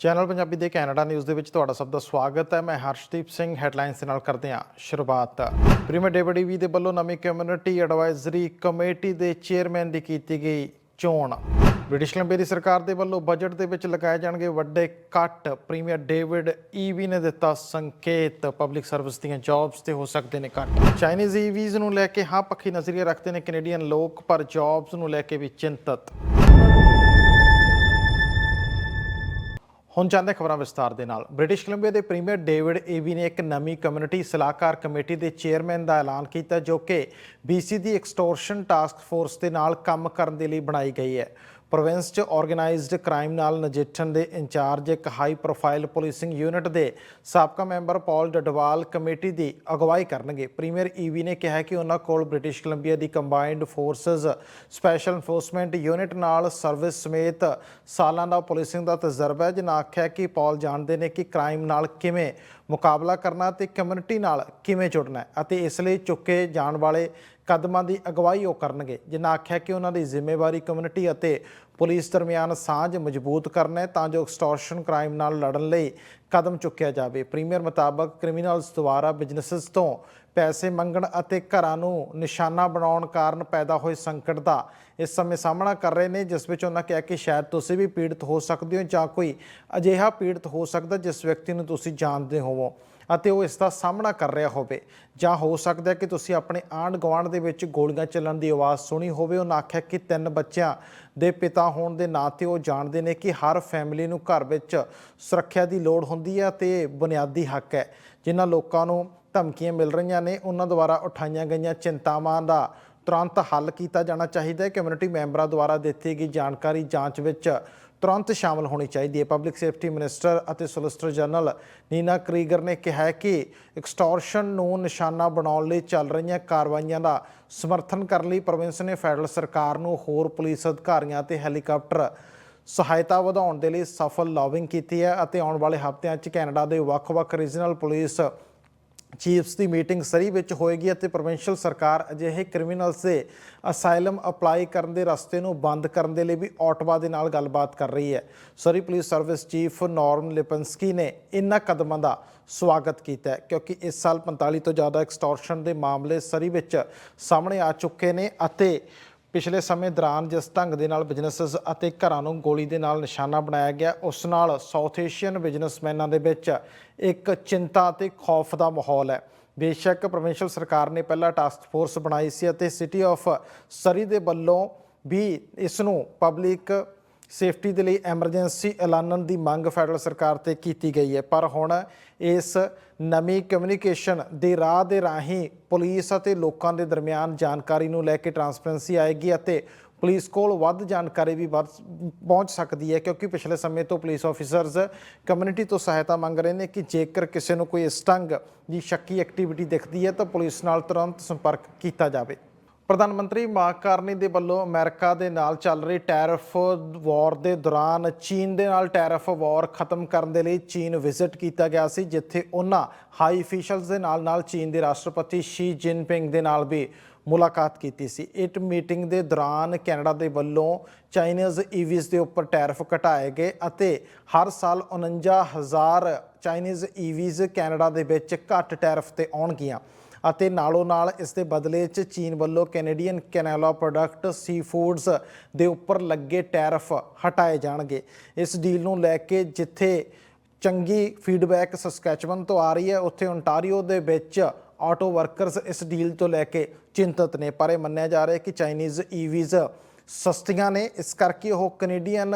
Channel Punjabi ਦੇ Canada news ਦੇ ਵਿੱਚ ਤੁਹਾਡਾ ਸਭ ਦਾ ਸਵਾਗਤ ਹੈ। ਮੈਂ ਹਰਸ਼ਦੀਪ ਸਿੰਘ, ਹੈਡਲਾਈਨਸ ਦੇ ਨਾਲ ਕਰਦੇ ਹਾਂ ਸ਼ੁਰੂਆਤ। ਪ੍ਰੀਮੀਅਰ ਡੇਵਿਡ ਈਵੀ ਦੇ ਵੱਲੋਂ ਨਵੀਂ ਕਮਿਊਨਿਟੀ ਐਡਵਾਈਜ਼ਰੀ ਕਮੇਟੀ ਦੇ ਚੇਅਰਮੈਨ ਦੀ ਕੀਤੀ ਗਈ ਚੋਣ। ਬ੍ਰਿਟਿਸ਼ ਕੋਲੰਬੀਆ ਦੀ ਸਰਕਾਰ ਦੇ ਵੱਲੋਂ ਬਜਟ ਦੇ ਵਿੱਚ ਲਗਾਏ ਜਾਣਗੇ ਵੱਡੇ ਕੱਟ। ਪ੍ਰੀਮੀਅਰ ਡੇਵਿਡ ਈਵੀ ਨੇ ਦਿੱਤਾ ਸੰਕੇਤ। ਪਬਲਿਕ ਸਰਵਿਸ ਦੀਆਂ ਜੌਬਸ ਤੇ ਹੋ ਸਕਦੇ ਨੇ ਕੱਟ। ਚਾਈਨੀਜ਼ ਈਵੀਜ਼ ਨੂੰ ਲੈ ਕੇ ਹਾਂ ਪੱਖੀ ਨਜ਼ਰੀਆ ਰੱਖਦੇ ਨੇ ਕੈਨੇਡੀਅਨ ਲੋਕ, ਪਰ ਜੌਬਸ ਨੂੰ ਲੈ ਕੇ ਵੀ ਚਿੰਤਤ। ਹੁਣ ਜਾਂਦੇ ਖਬਰਾਂ ਵਿਸਤਾਰ ਦੇ ਨਾਲ। ਬ੍ਰਿਟਿਸ਼ ਕੋਲੰਬੀਆ ਦੇ ਪ੍ਰੀਮੀਅਰ ਡੇਵਿਡ ਏਵੀ ਨੇ ਇੱਕ ਨਵੀਂ ਕਮਿਊਨਿਟੀ ਸਲਾਹਕਾਰ ਕਮੇਟੀ ਦੇ ਚੇਅਰਮੈਨ ਦਾ ਐਲਾਨ ਕੀਤਾ ਜੋ ਕਿ BC ਦੀ ਐਕਸਟੋਰਸ਼ਨ ਟਾਸਕ ਫੋਰਸ ਦੇ ਨਾਲ ਕੰਮ ਕਰਨ ਦੇ ਲਈ ਬਣਾਈ ਗਈ ਹੈ। ਪ੍ਰੋਵਿੰਸ 'ਚ ਆਰਗੇਨਾਈਜ਼ਡ ਕ੍ਰਾਈਮ ਨਾਲ ਨਜਿੱਠਣ ਦੇ ਇੰਚਾਰਜ ਇੱਕ ਹਾਈ ਪ੍ਰੋਫਾਈਲ ਪੁਲਿਸਿੰਗ ਯੂਨਿਟ ਦੇ ਸਾਬਕਾ ਮੈਂਬਰ ਪਾਲ ਡਡਵਾਲ ਕਮੇਟੀ ਦੀ ਅਗਵਾਈ ਕਰਨਗੇ। ਪ੍ਰੀਮੀਅਰ ਈਵੀ ਨੇ ਕਿਹਾ ਕਿ ਉਹਨਾਂ ਕੋਲ ਬ੍ਰਿਟਿਸ਼ ਕੋਲੰਬੀਆ ਦੀ combined forces special enforcement unit ਨਾਲ ਸਰਵਿਸ ਸਮੇਤ ਸਾਲਾਂ ਦਾ ਪੁਲਿਸਿੰਗ ਦਾ ਤਜਰਬਾ ਹੈ। ਜਿਨ੍ਹਾਂ ਆਖਿਆ ਕਿ ਪਾਲ ਜਾਣਦੇ ਨੇ ਕਿ ਕ੍ਰਾਈਮ ਨਾਲ ਕਿਵੇਂ ਮੁਕਾਬਲਾ ਕਰਨਾ ਤੇ ਕਮਿਊਨਿਟੀ ਨਾਲ ਕਿਵੇਂ ਜੁੜਨਾ ਹੈ ਅਤੇ ਇਸ ਲਈ ਚੁੱਕੇ ਜਾਣ ਵਾਲੇ ਕਦਮਾਂ ਦੀ ਅਗਵਾਈ ਉਹ ਕਰਨਗੇ। ਜਿਨ੍ਹਾਂ ਆਖਿਆ ਕਿ ਉਹਨਾਂ ਦੀ ਜ਼ਿੰਮੇਵਾਰੀ ਕਮਿਊਨਿਟੀ ਅਤੇ ਪੁਲਿਸ ਦਰਮਿਆਨ ਸਾਂਝ ਮਜ਼ਬੂਤ ਕਰਨਾ ਹੈ, ਤਾਂ ਜੋ ਐਕਸਟੋਰਸ਼ਨ ਕ੍ਰਾਈਮ ਨਾਲ ਲੜਨ ਲਈ ਕਦਮ ਚੁੱਕਿਆ ਜਾਵੇ। ਪ੍ਰੀਮੀਅਰ ਮੁਤਾਬਕ ਕ੍ਰਿਮੀਨਲਸ ਦੁਆਰਾ ਬਿਜ਼ਨੈਸਸ ਤੋਂ ਪੈਸੇ ਮੰਗਣ ਅਤੇ ਘਰਾਂ ਨੂੰ ਨਿਸ਼ਾਨਾ ਬਣਾਉਣ ਕਾਰਨ ਪੈਦਾ ਹੋਏ ਸੰਕਟ ਦਾ ਇਸ ਸਮੇਂ ਸਾਹਮਣਾ ਕਰ ਰਹੇ ਨੇ, ਜਿਸ ਵਿੱਚ ਉਹਨਾਂ ਕਿਹਾ ਕਿ ਸ਼ਾਇਦ ਤੁਸੀਂ ਵੀ ਪੀੜਤ ਹੋ ਸਕਦੇ ਹੋ ਜਾਂ ਕੋਈ ਅਜਿਹਾ ਪੀੜਤ ਹੋ ਸਕਦਾ ਜਿਸ ਵਿਅਕਤੀ ਨੂੰ ਤੁਸੀਂ ਜਾਣਦੇ ਹੋਵੋ। ਅਤੇ ਉਹ ਇਸ ਦਾ ਸਾਹਮਣਾ ਕਰ ਰਿਹਾ ਹੋਵੇ। ਜਾਂ ਹੋ ਸਕਦਾ ਹੈ ਕਿ ਤੁਸੀਂ ਆਪਣੇ ਆਂਢ ਗੁਆਂਢ ਦੇ ਵਿੱਚ ਗੋਲੀਆਂ ਚੱਲਣ ਦੀ ਆਵਾਜ਼ ਸੁਣੀ ਹੋਵੇ। ਉਹਨਾਂ ਆਖਿਆ ਕਿ ਤਿੰਨ ਬੱਚਿਆਂ ਦੇ ਪਿਤਾ ਹੋਣ ਦੇ ਨਾਤੇ ਉਹ ਜਾਣਦੇ ਨੇ ਕਿ ਹਰ ਫੈਮਿਲੀ ਨੂੰ ਘਰ ਵਿੱਚ ਸੁਰੱਖਿਆ ਦੀ ਲੋੜ ਹੁੰਦੀ ਹੈ ਤੇ ਬੁਨਿਆਦੀ ਹੱਕ ਹੈ। ਜਿਨ੍ਹਾਂ ਲੋਕਾਂ ਨੂੰ ਧਮਕੀਆਂ ਮਿਲ ਰਹੀਆਂ ਨੇ, ਉਹਨਾਂ ਦੁਆਰਾ ਉਠਾਈਆਂ ਗਈਆਂ ਚਿੰਤਾਵਾਂ ਦਾ ਤੁਰੰਤ ਹੱਲ ਕੀਤਾ ਜਾਣਾ ਚਾਹੀਦਾ ਹੈ। ਕਮਿਊਨਿਟੀ ਮੈਂਬਰਾਂ ਦੁਆਰਾ ਦਿੱਤੀ ਗਈ ਜਾਣਕਾਰੀ ਜਾਂਚ ਵਿੱਚ ਤੁਰੰਤ ਸ਼ਾਮਲ ਹੋਣੀ ਚਾਹੀਦੀ ਹੈ। ਪਬਲਿਕ ਸੇਫਟੀ ਮਿਨਿਸਟਰ ਅਤੇ ਸੋਲਿਸਟਰ ਜਨਰਲ ਨੀਨਾ ਕਰੀਗਰ ਨੇ ਕਿਹਾ ਹੈ ਕਿ ਐਕਸਟੋਰਸ਼ਨ ਨੂੰ ਨਿਸ਼ਾਨਾ ਬਣਾਉਣ ਲਈ ਚੱਲ ਰਹੀਆਂ ਕਾਰਵਾਈਆਂ ਦਾ ਸਮਰਥਨ ਕਰਨ ਲਈ ਪ੍ਰੋਵਿੰਸ ਨੇ ਫੈਡਰਲ ਸਰਕਾਰ ਨੂੰ ਹੋਰ ਪੁਲਿਸ ਅਧਿਕਾਰੀਆਂ ਤੇ ਹੈਲੀਕਾਪਟਰ ਸਹਾਇਤਾ ਵਧਾਉਣ ਦੇ ਲਈ ਸਫਲ ਲੌਬਿੰਗ ਕੀਤੀ ਹੈ ਅਤੇ ਆਉਣ ਵਾਲੇ ਹਫ਼ਤਿਆਂ 'ਚ ਕੈਨੇਡਾ ਦੇ ਵੱਖ-ਵੱਖ ਰੀਜਨਲ ਪੁਲਿਸ ਚੀਫਸ ਦੀ ਮੀਟਿੰਗ ਸਰੀ ਵਿੱਚ ਹੋਏਗੀ ਅਤੇ ਪ੍ਰੋਵਿੰਸ਼ੀਅਲ ਸਰਕਾਰ ਅਜਿਹੇ ਕ੍ਰਿਮੀਨਲਸ ਦੇ ਅਸਾਈਲਮ ਅਪਲਾਈ ਕਰਨ ਦੇ ਰਸਤੇ ਨੂੰ ਬੰਦ ਕਰਨ ਦੇ ਲਈ ਵੀ ਆਟਵਾ ਦੇ ਨਾਲ ਗੱਲਬਾਤ ਕਰ ਰਹੀ ਹੈ। Surrey police service chief Norm Lipinski ਨੇ ਇਨ੍ਹਾਂ ਕਦਮਾਂ ਦਾ ਸਵਾਗਤ ਕੀਤਾ ਹੈ, ਕਿਉਂਕਿ ਇਸ ਸਾਲ 45 ਤੋਂ ਜ਼ਿਆਦਾ ਐਕਸਟੋਰਸ਼ਨ ਦੇ ਮਾਮਲੇ ਸਰੀ ਵਿੱਚ ਸਾਹਮਣੇ ਆ ਚੁੱਕੇ ਨੇ ਅਤੇ ਪਿਛਲੇ ਸਮੇਂ ਦੌਰਾਨ ਜਿਸ ਢੰਗ ਦੇ ਨਾਲ ਬਿਜ਼ਨੈਸਸ ਅਤੇ ਘਰਾਂ ਨੂੰ ਗੋਲੀ ਦੇ ਨਾਲ ਨਿਸ਼ਾਨਾ ਬਣਾਇਆ ਗਿਆ, ਉਸ ਨਾਲ ਸਾਊਥ ਏਸ਼ੀਅਨ ਬਿਜ਼ਨਸਮੈਨਾਂ ਦੇ ਵਿੱਚ ਇੱਕ ਚਿੰਤਾ ਅਤੇ ਖੌਫ ਦਾ ਮਾਹੌਲ ਹੈ। ਬੇਸ਼ੱਕ ਪ੍ਰੋਵਿੰਸ਼ੀਅਲ ਸਰਕਾਰ ਨੇ ਪਹਿਲਾਂ ਟਾਸਕ ਫੋਰਸ ਬਣਾਈ ਸੀ ਅਤੇ ਸਿਟੀ ਆਫ ਸਰੀ ਦੇ ਵੱਲੋਂ ਵੀ ਇਸ ਨੂੰ ਪਬਲਿਕ ਸੇਫਟੀ ਦੇ ਲਈ ਐਮਰਜੈਂਸੀ ਐਲਾਨਣ ਦੀ ਮੰਗ ਫੈਡਰਲ ਸਰਕਾਰ ਤੇ ਕੀਤੀ ਗਈ ਹੈ। ਪਰ ਹੁਣ ਇਸ ਨਵੀਂ ਕਮਿਊਨੀਕੇਸ਼ਨ ਦੇ ਰਾਹ ਦੇ ਰਾਹੀਂ ਪੁਲਿਸ ਅਤੇ ਲੋਕਾਂ ਦੇ ਦਰਮਿਆਨ ਜਾਣਕਾਰੀ ਨੂੰ ਲੈ ਕੇ ਟਰਾਂਸਪਰੈਂਸੀ ਆਏਗੀ ਅਤੇ ਪੁਲਿਸ ਕੋਲ ਵੱਧ ਜਾਣਕਾਰੀ ਵੀ ਵੱਧ ਪਹੁੰਚ ਸਕਦੀ ਹੈ, ਕਿਉਂਕਿ ਪਿਛਲੇ ਸਮੇਂ ਤੋਂ ਪੁਲਿਸ ਆਫੀਸਰਸ ਕਮਿਊਨਿਟੀ ਤੋਂ ਸਹਾਇਤਾ ਮੰਗ ਰਹੇ ਨੇ ਕਿ ਜੇਕਰ ਕਿਸੇ ਨੂੰ ਕੋਈ ਇਸ ਢੰਗ ਦੀ ਸ਼ੱਕੀ ਐਕਟੀਵਿਟੀ ਦਿਖਦੀ ਹੈ ਤਾਂ ਪੁਲਿਸ ਨਾਲ ਤੁਰੰਤ ਸੰਪਰਕ ਕੀਤਾ ਜਾਵੇ। ਪ੍ਰਧਾਨ ਮੰਤਰੀ ਮਾਰਕ ਕਾਰਨੀ ਦੇ ਵੱਲੋਂ ਅਮਰੀਕਾ ਦੇ ਨਾਲ ਚੱਲ ਰਹੀ ਟੈਰਫ ਵਾਰ ਦੇ ਦੌਰਾਨ ਚੀਨ ਦੇ ਨਾਲ ਟੈਰਫ ਵਾਰ ਖਤਮ ਕਰਨ ਦੇ ਲਈ ਚੀਨ ਵਿਜ਼ਿਟ ਕੀਤਾ ਗਿਆ ਸੀ, ਜਿੱਥੇ ਉਹਨਾਂ ਹਾਈ ਅਫੀਸ਼ਲਸ ਦੇ ਨਾਲ ਨਾਲ ਚੀਨ ਦੇ ਰਾਸ਼ਟਰਪਤੀ ਸ਼ੀ ਜਿਨਪਿੰਗ ਦੇ ਨਾਲ ਵੀ ਮੁਲਾਕਾਤ ਕੀਤੀ ਸੀ। ਇਟ ਮੀਟਿੰਗ ਦੇ ਦੌਰਾਨ ਕੈਨੇਡਾ ਦੇ ਵੱਲੋਂ ਚਾਈਨੀਜ਼ ਈਵੀਜ਼ ਦੇ ਉੱਪਰ ਟੈਰਫ ਘਟਾਏ ਗਏ ਅਤੇ ਹਰ ਸਾਲ 49000 ਚਾਈਨੀਜ਼ ਈਵੀਜ਼ ਕੈਨੇਡਾ ਦੇ ਵਿੱਚ ਘੱਟ ਟੈਰਫ ਤੇ ਆਉਣਗੀਆਂ। ਅਤੇ ਨਾਲੋਂ ਨਾਲ ਇਸ ਦੇ ਬਦਲੇ 'ਚ ਚੀਨ ਵੱਲੋਂ Canadian canola product sea foods ਦੇ ਉੱਪਰ ਲੱਗੇ ਟੈਰਫ ਹਟਾਏ ਜਾਣਗੇ। ਇਸ ਡੀਲ ਨੂੰ ਲੈ ਕੇ ਜਿੱਥੇ ਚੰਗੀ ਫੀਡਬੈਕ ਸਸਕੈਚਵਨ ਤੋਂ ਆ ਰਹੀ ਹੈ, ਉੱਥੇ ਓਨਟਾਰੀਓ ਦੇ ਵਿੱਚ ਆਟੋ ਵਰਕਰਸ ਇਸ ਡੀਲ ਤੋਂ ਲੈ ਕੇ ਚਿੰਤਤ ਨੇ। ਪਰ ਇਹ ਮੰਨਿਆ ਜਾ ਰਿਹਾ ਹੈ ਕਿ ਚਾਈਨੀਜ਼ ਈਵੀਜ਼ ਸਸਤੀਆਂ ਨੇ, ਇਸ ਕਰਕੇ ਉਹ ਕੈਨੇਡੀਅਨ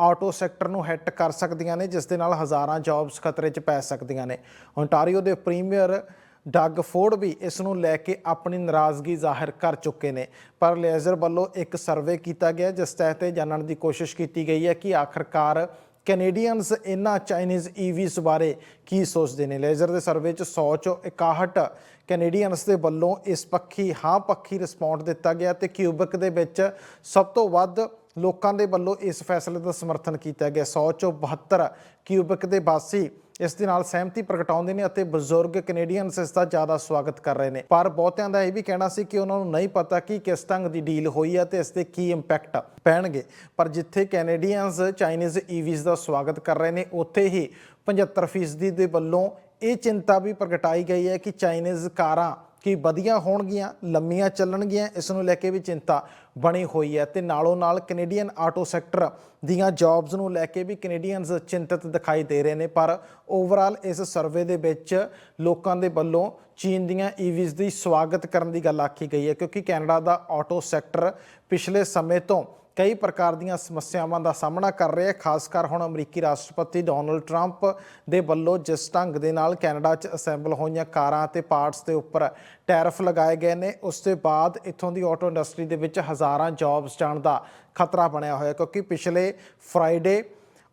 ਆਟੋ ਸੈਕਟਰ ਨੂੰ ਹਿੱਟ ਕਰ ਸਕਦੀਆਂ ਨੇ, ਜਿਸ ਦੇ ਨਾਲ ਹਜ਼ਾਰਾਂ ਜੌਬਸ ਖਤਰੇ 'ਚ ਪੈ ਸਕਦੀਆਂ ਨੇ। ਓਨਟਾਰੀਓ ਦੇ ਪ੍ਰੀਮੀਅਰ ਡੱਗ ਫੋਰਡ ਵੀ ਇਸ ਨੂੰ ਲੈ ਕੇ ਆਪਣੀ ਨਾਰਾਜ਼ਗੀ ਜ਼ਾਹਿਰ ਕਰ ਚੁੱਕੇ ਨੇ। ਪਰ ਲੇਜ਼ਰ ਵੱਲੋਂ ਇੱਕ ਸਰਵੇ ਕੀਤਾ ਗਿਆ ਜਿਸ ਤਹਿਤ ਇਹ ਜਾਣਨ ਦੀ ਕੋਸ਼ਿਸ਼ ਕੀਤੀ ਗਈ ਹੈ ਕਿ ਆਖਰਕਾਰ ਕੈਨੇਡੀਅਨਸ ਇਹਨਾਂ ਚਾਈਨੀਜ਼ ਈਵੀਸ ਬਾਰੇ ਕੀ ਸੋਚਦੇ ਨੇ। ਲੇਜ਼ਰ ਦੇ ਸਰਵੇ 'ਚ 100 ਚੋਂ 61 ਕੈਨੇਡੀਅਨਸ ਦੇ ਵੱਲੋਂ ਇਸ ਪੱਖੀ, ਹਾਂ ਪੱਖੀ ਰਿਸਪੌਂਡ ਦਿੱਤਾ ਗਿਆ ਤੇ ਕਿਊਬਕ ਦੇ ਵਿੱਚ ਸਭ ਤੋਂ ਵੱਧ ਲੋਕਾਂ ਦੇ ਵੱਲੋਂ ਇਸ ਫੈਸਲੇ ਦਾ ਸਮਰਥਨ ਕੀਤਾ ਗਿਆ। 100 ਚੋਂ 72 ਕਿਊਬਕ ਦੇ ਵਾਸੀ ਇਸ ਦੇ ਨਾਲ ਸਹਿਮਤੀ ਪ੍ਰਗਟਾਉਂਦੇ ਨੇ ਅਤੇ ਬਜ਼ੁਰਗ ਕੈਨੇਡੀਅਨਸ ਇਸ ਦਾ ਜ਼ਿਆਦਾ ਸਵਾਗਤ ਕਰ ਰਹੇ ਨੇ। ਪਰ ਬਹੁਤਿਆਂ ਦਾ ਇਹ ਵੀ ਕਹਿਣਾ ਸੀ ਕਿ ਉਹਨਾਂ ਨੂੰ ਨਹੀਂ ਪਤਾ ਕਿ ਕਿਸ ਢੰਗ ਦੀ ਡੀਲ ਹੋਈ ਹੈ ਤੇ ਇਸ ਦੇ ਕੀ ਇੰਪੈਕਟ ਪੈਣਗੇ। ਪਰ ਜਿੱਥੇ ਕੈਨੇਡੀਅਨਸ ਚਾਈਨੀਜ਼ ਈਵੀਜ਼ ਦਾ ਸਵਾਗਤ ਕਰ ਰਹੇ ਨੇ, ਉੱਥੇ ਹੀ 75% ਦੇ ਵੱਲੋਂ ਇਹ ਚਿੰਤਾ ਵੀ ਪ੍ਰਗਟਾਈ ਗਈ ਹੈ ਕਿ ਚਾਈਨੀਜ਼ ਕਾਰਾਂ ਕਿ ਵਧੀਆ ਹੋਣਗੀਆਂ, ਲੰਮੀਆਂ ਚੱਲਣਗੀਆਂ, ਇਸ ਨੂੰ ਲੈ ਕੇ ਵੀ ਚਿੰਤਾ ਬਣੀ ਹੋਈ ਹੈ। ਤੇ ਨਾਲੋਂ ਨਾਲ ਕੈਨੇਡੀਅਨ ਆਟੋ ਸੈਕਟਰ ਦੀਆਂ ਜੌਬਸ ਨੂੰ ਲੈ ਕੇ ਵੀ ਕੈਨੇਡੀਅਨਸ ਚਿੰਤਤ ਦਿਖਾਈ ਦੇ ਰਹੇ ਨੇ, ਪਰ ਓਵਰਆਲ ਇਸ ਸਰਵੇ ਦੇ ਵਿੱਚ ਲੋਕਾਂ ਦੇ ਵੱਲੋਂ ਚੀਨ ਦੀਆਂ e ਈਵੀਜ਼ ਦੀ ਸਵਾਗਤ ਕਰਨ ਦੀ ਗੱਲ ਆਖੀ ਗਈ ਹੈ, ਕਿਉਂਕਿ ਕੈਨੇਡਾ ਦਾ ਆਟੋ ਸੈਕਟਰ ਪਿਛਲੇ ਸਮੇਂ ਤੋਂ ਕਈ ਪ੍ਰਕਾਰ ਦੀਆਂ ਸਮੱਸਿਆਵਾਂ ਦਾ ਸਾਹਮਣਾ ਕਰ ਰਿਹਾ ਹੈ, ਖਾਸ ਕਰ ਹੁਣ ਅਮਰੀਕੀ ਰਾਸ਼ਟਰਪਤੀ ਡੋਨਲਡ ਟਰੰਪ ਦੇ ਵੱਲੋਂ ਜਿਸ ਢੰਗ ਦੇ ਨਾਲ ਕੈਨੇਡਾ 'ਚ ਅਸੈਂਬਲ ਹੋਈਆਂ ਕਾਰਾਂ ਅਤੇ ਪਾਰਟਸ ਦੇ ਉੱਪਰ ਟੈਰਿਫ ਲਗਾਏ ਗਏ ਨੇ, ਉਸ ਤੋਂ ਬਾਅਦ ਇੱਥੋਂ ਦੀ ਆਟੋ ਇੰਡਸਟਰੀ ਦੇ ਵਿੱਚ ਹਜ਼ਾਰਾਂ ਜੌਬਸ ਜਾਣ ਦਾ ਖਤਰਾ ਬਣਿਆ ਹੋਇਆ, ਕਿਉਂਕਿ ਪਿਛਲੇ ਫਰਾਈਡੇ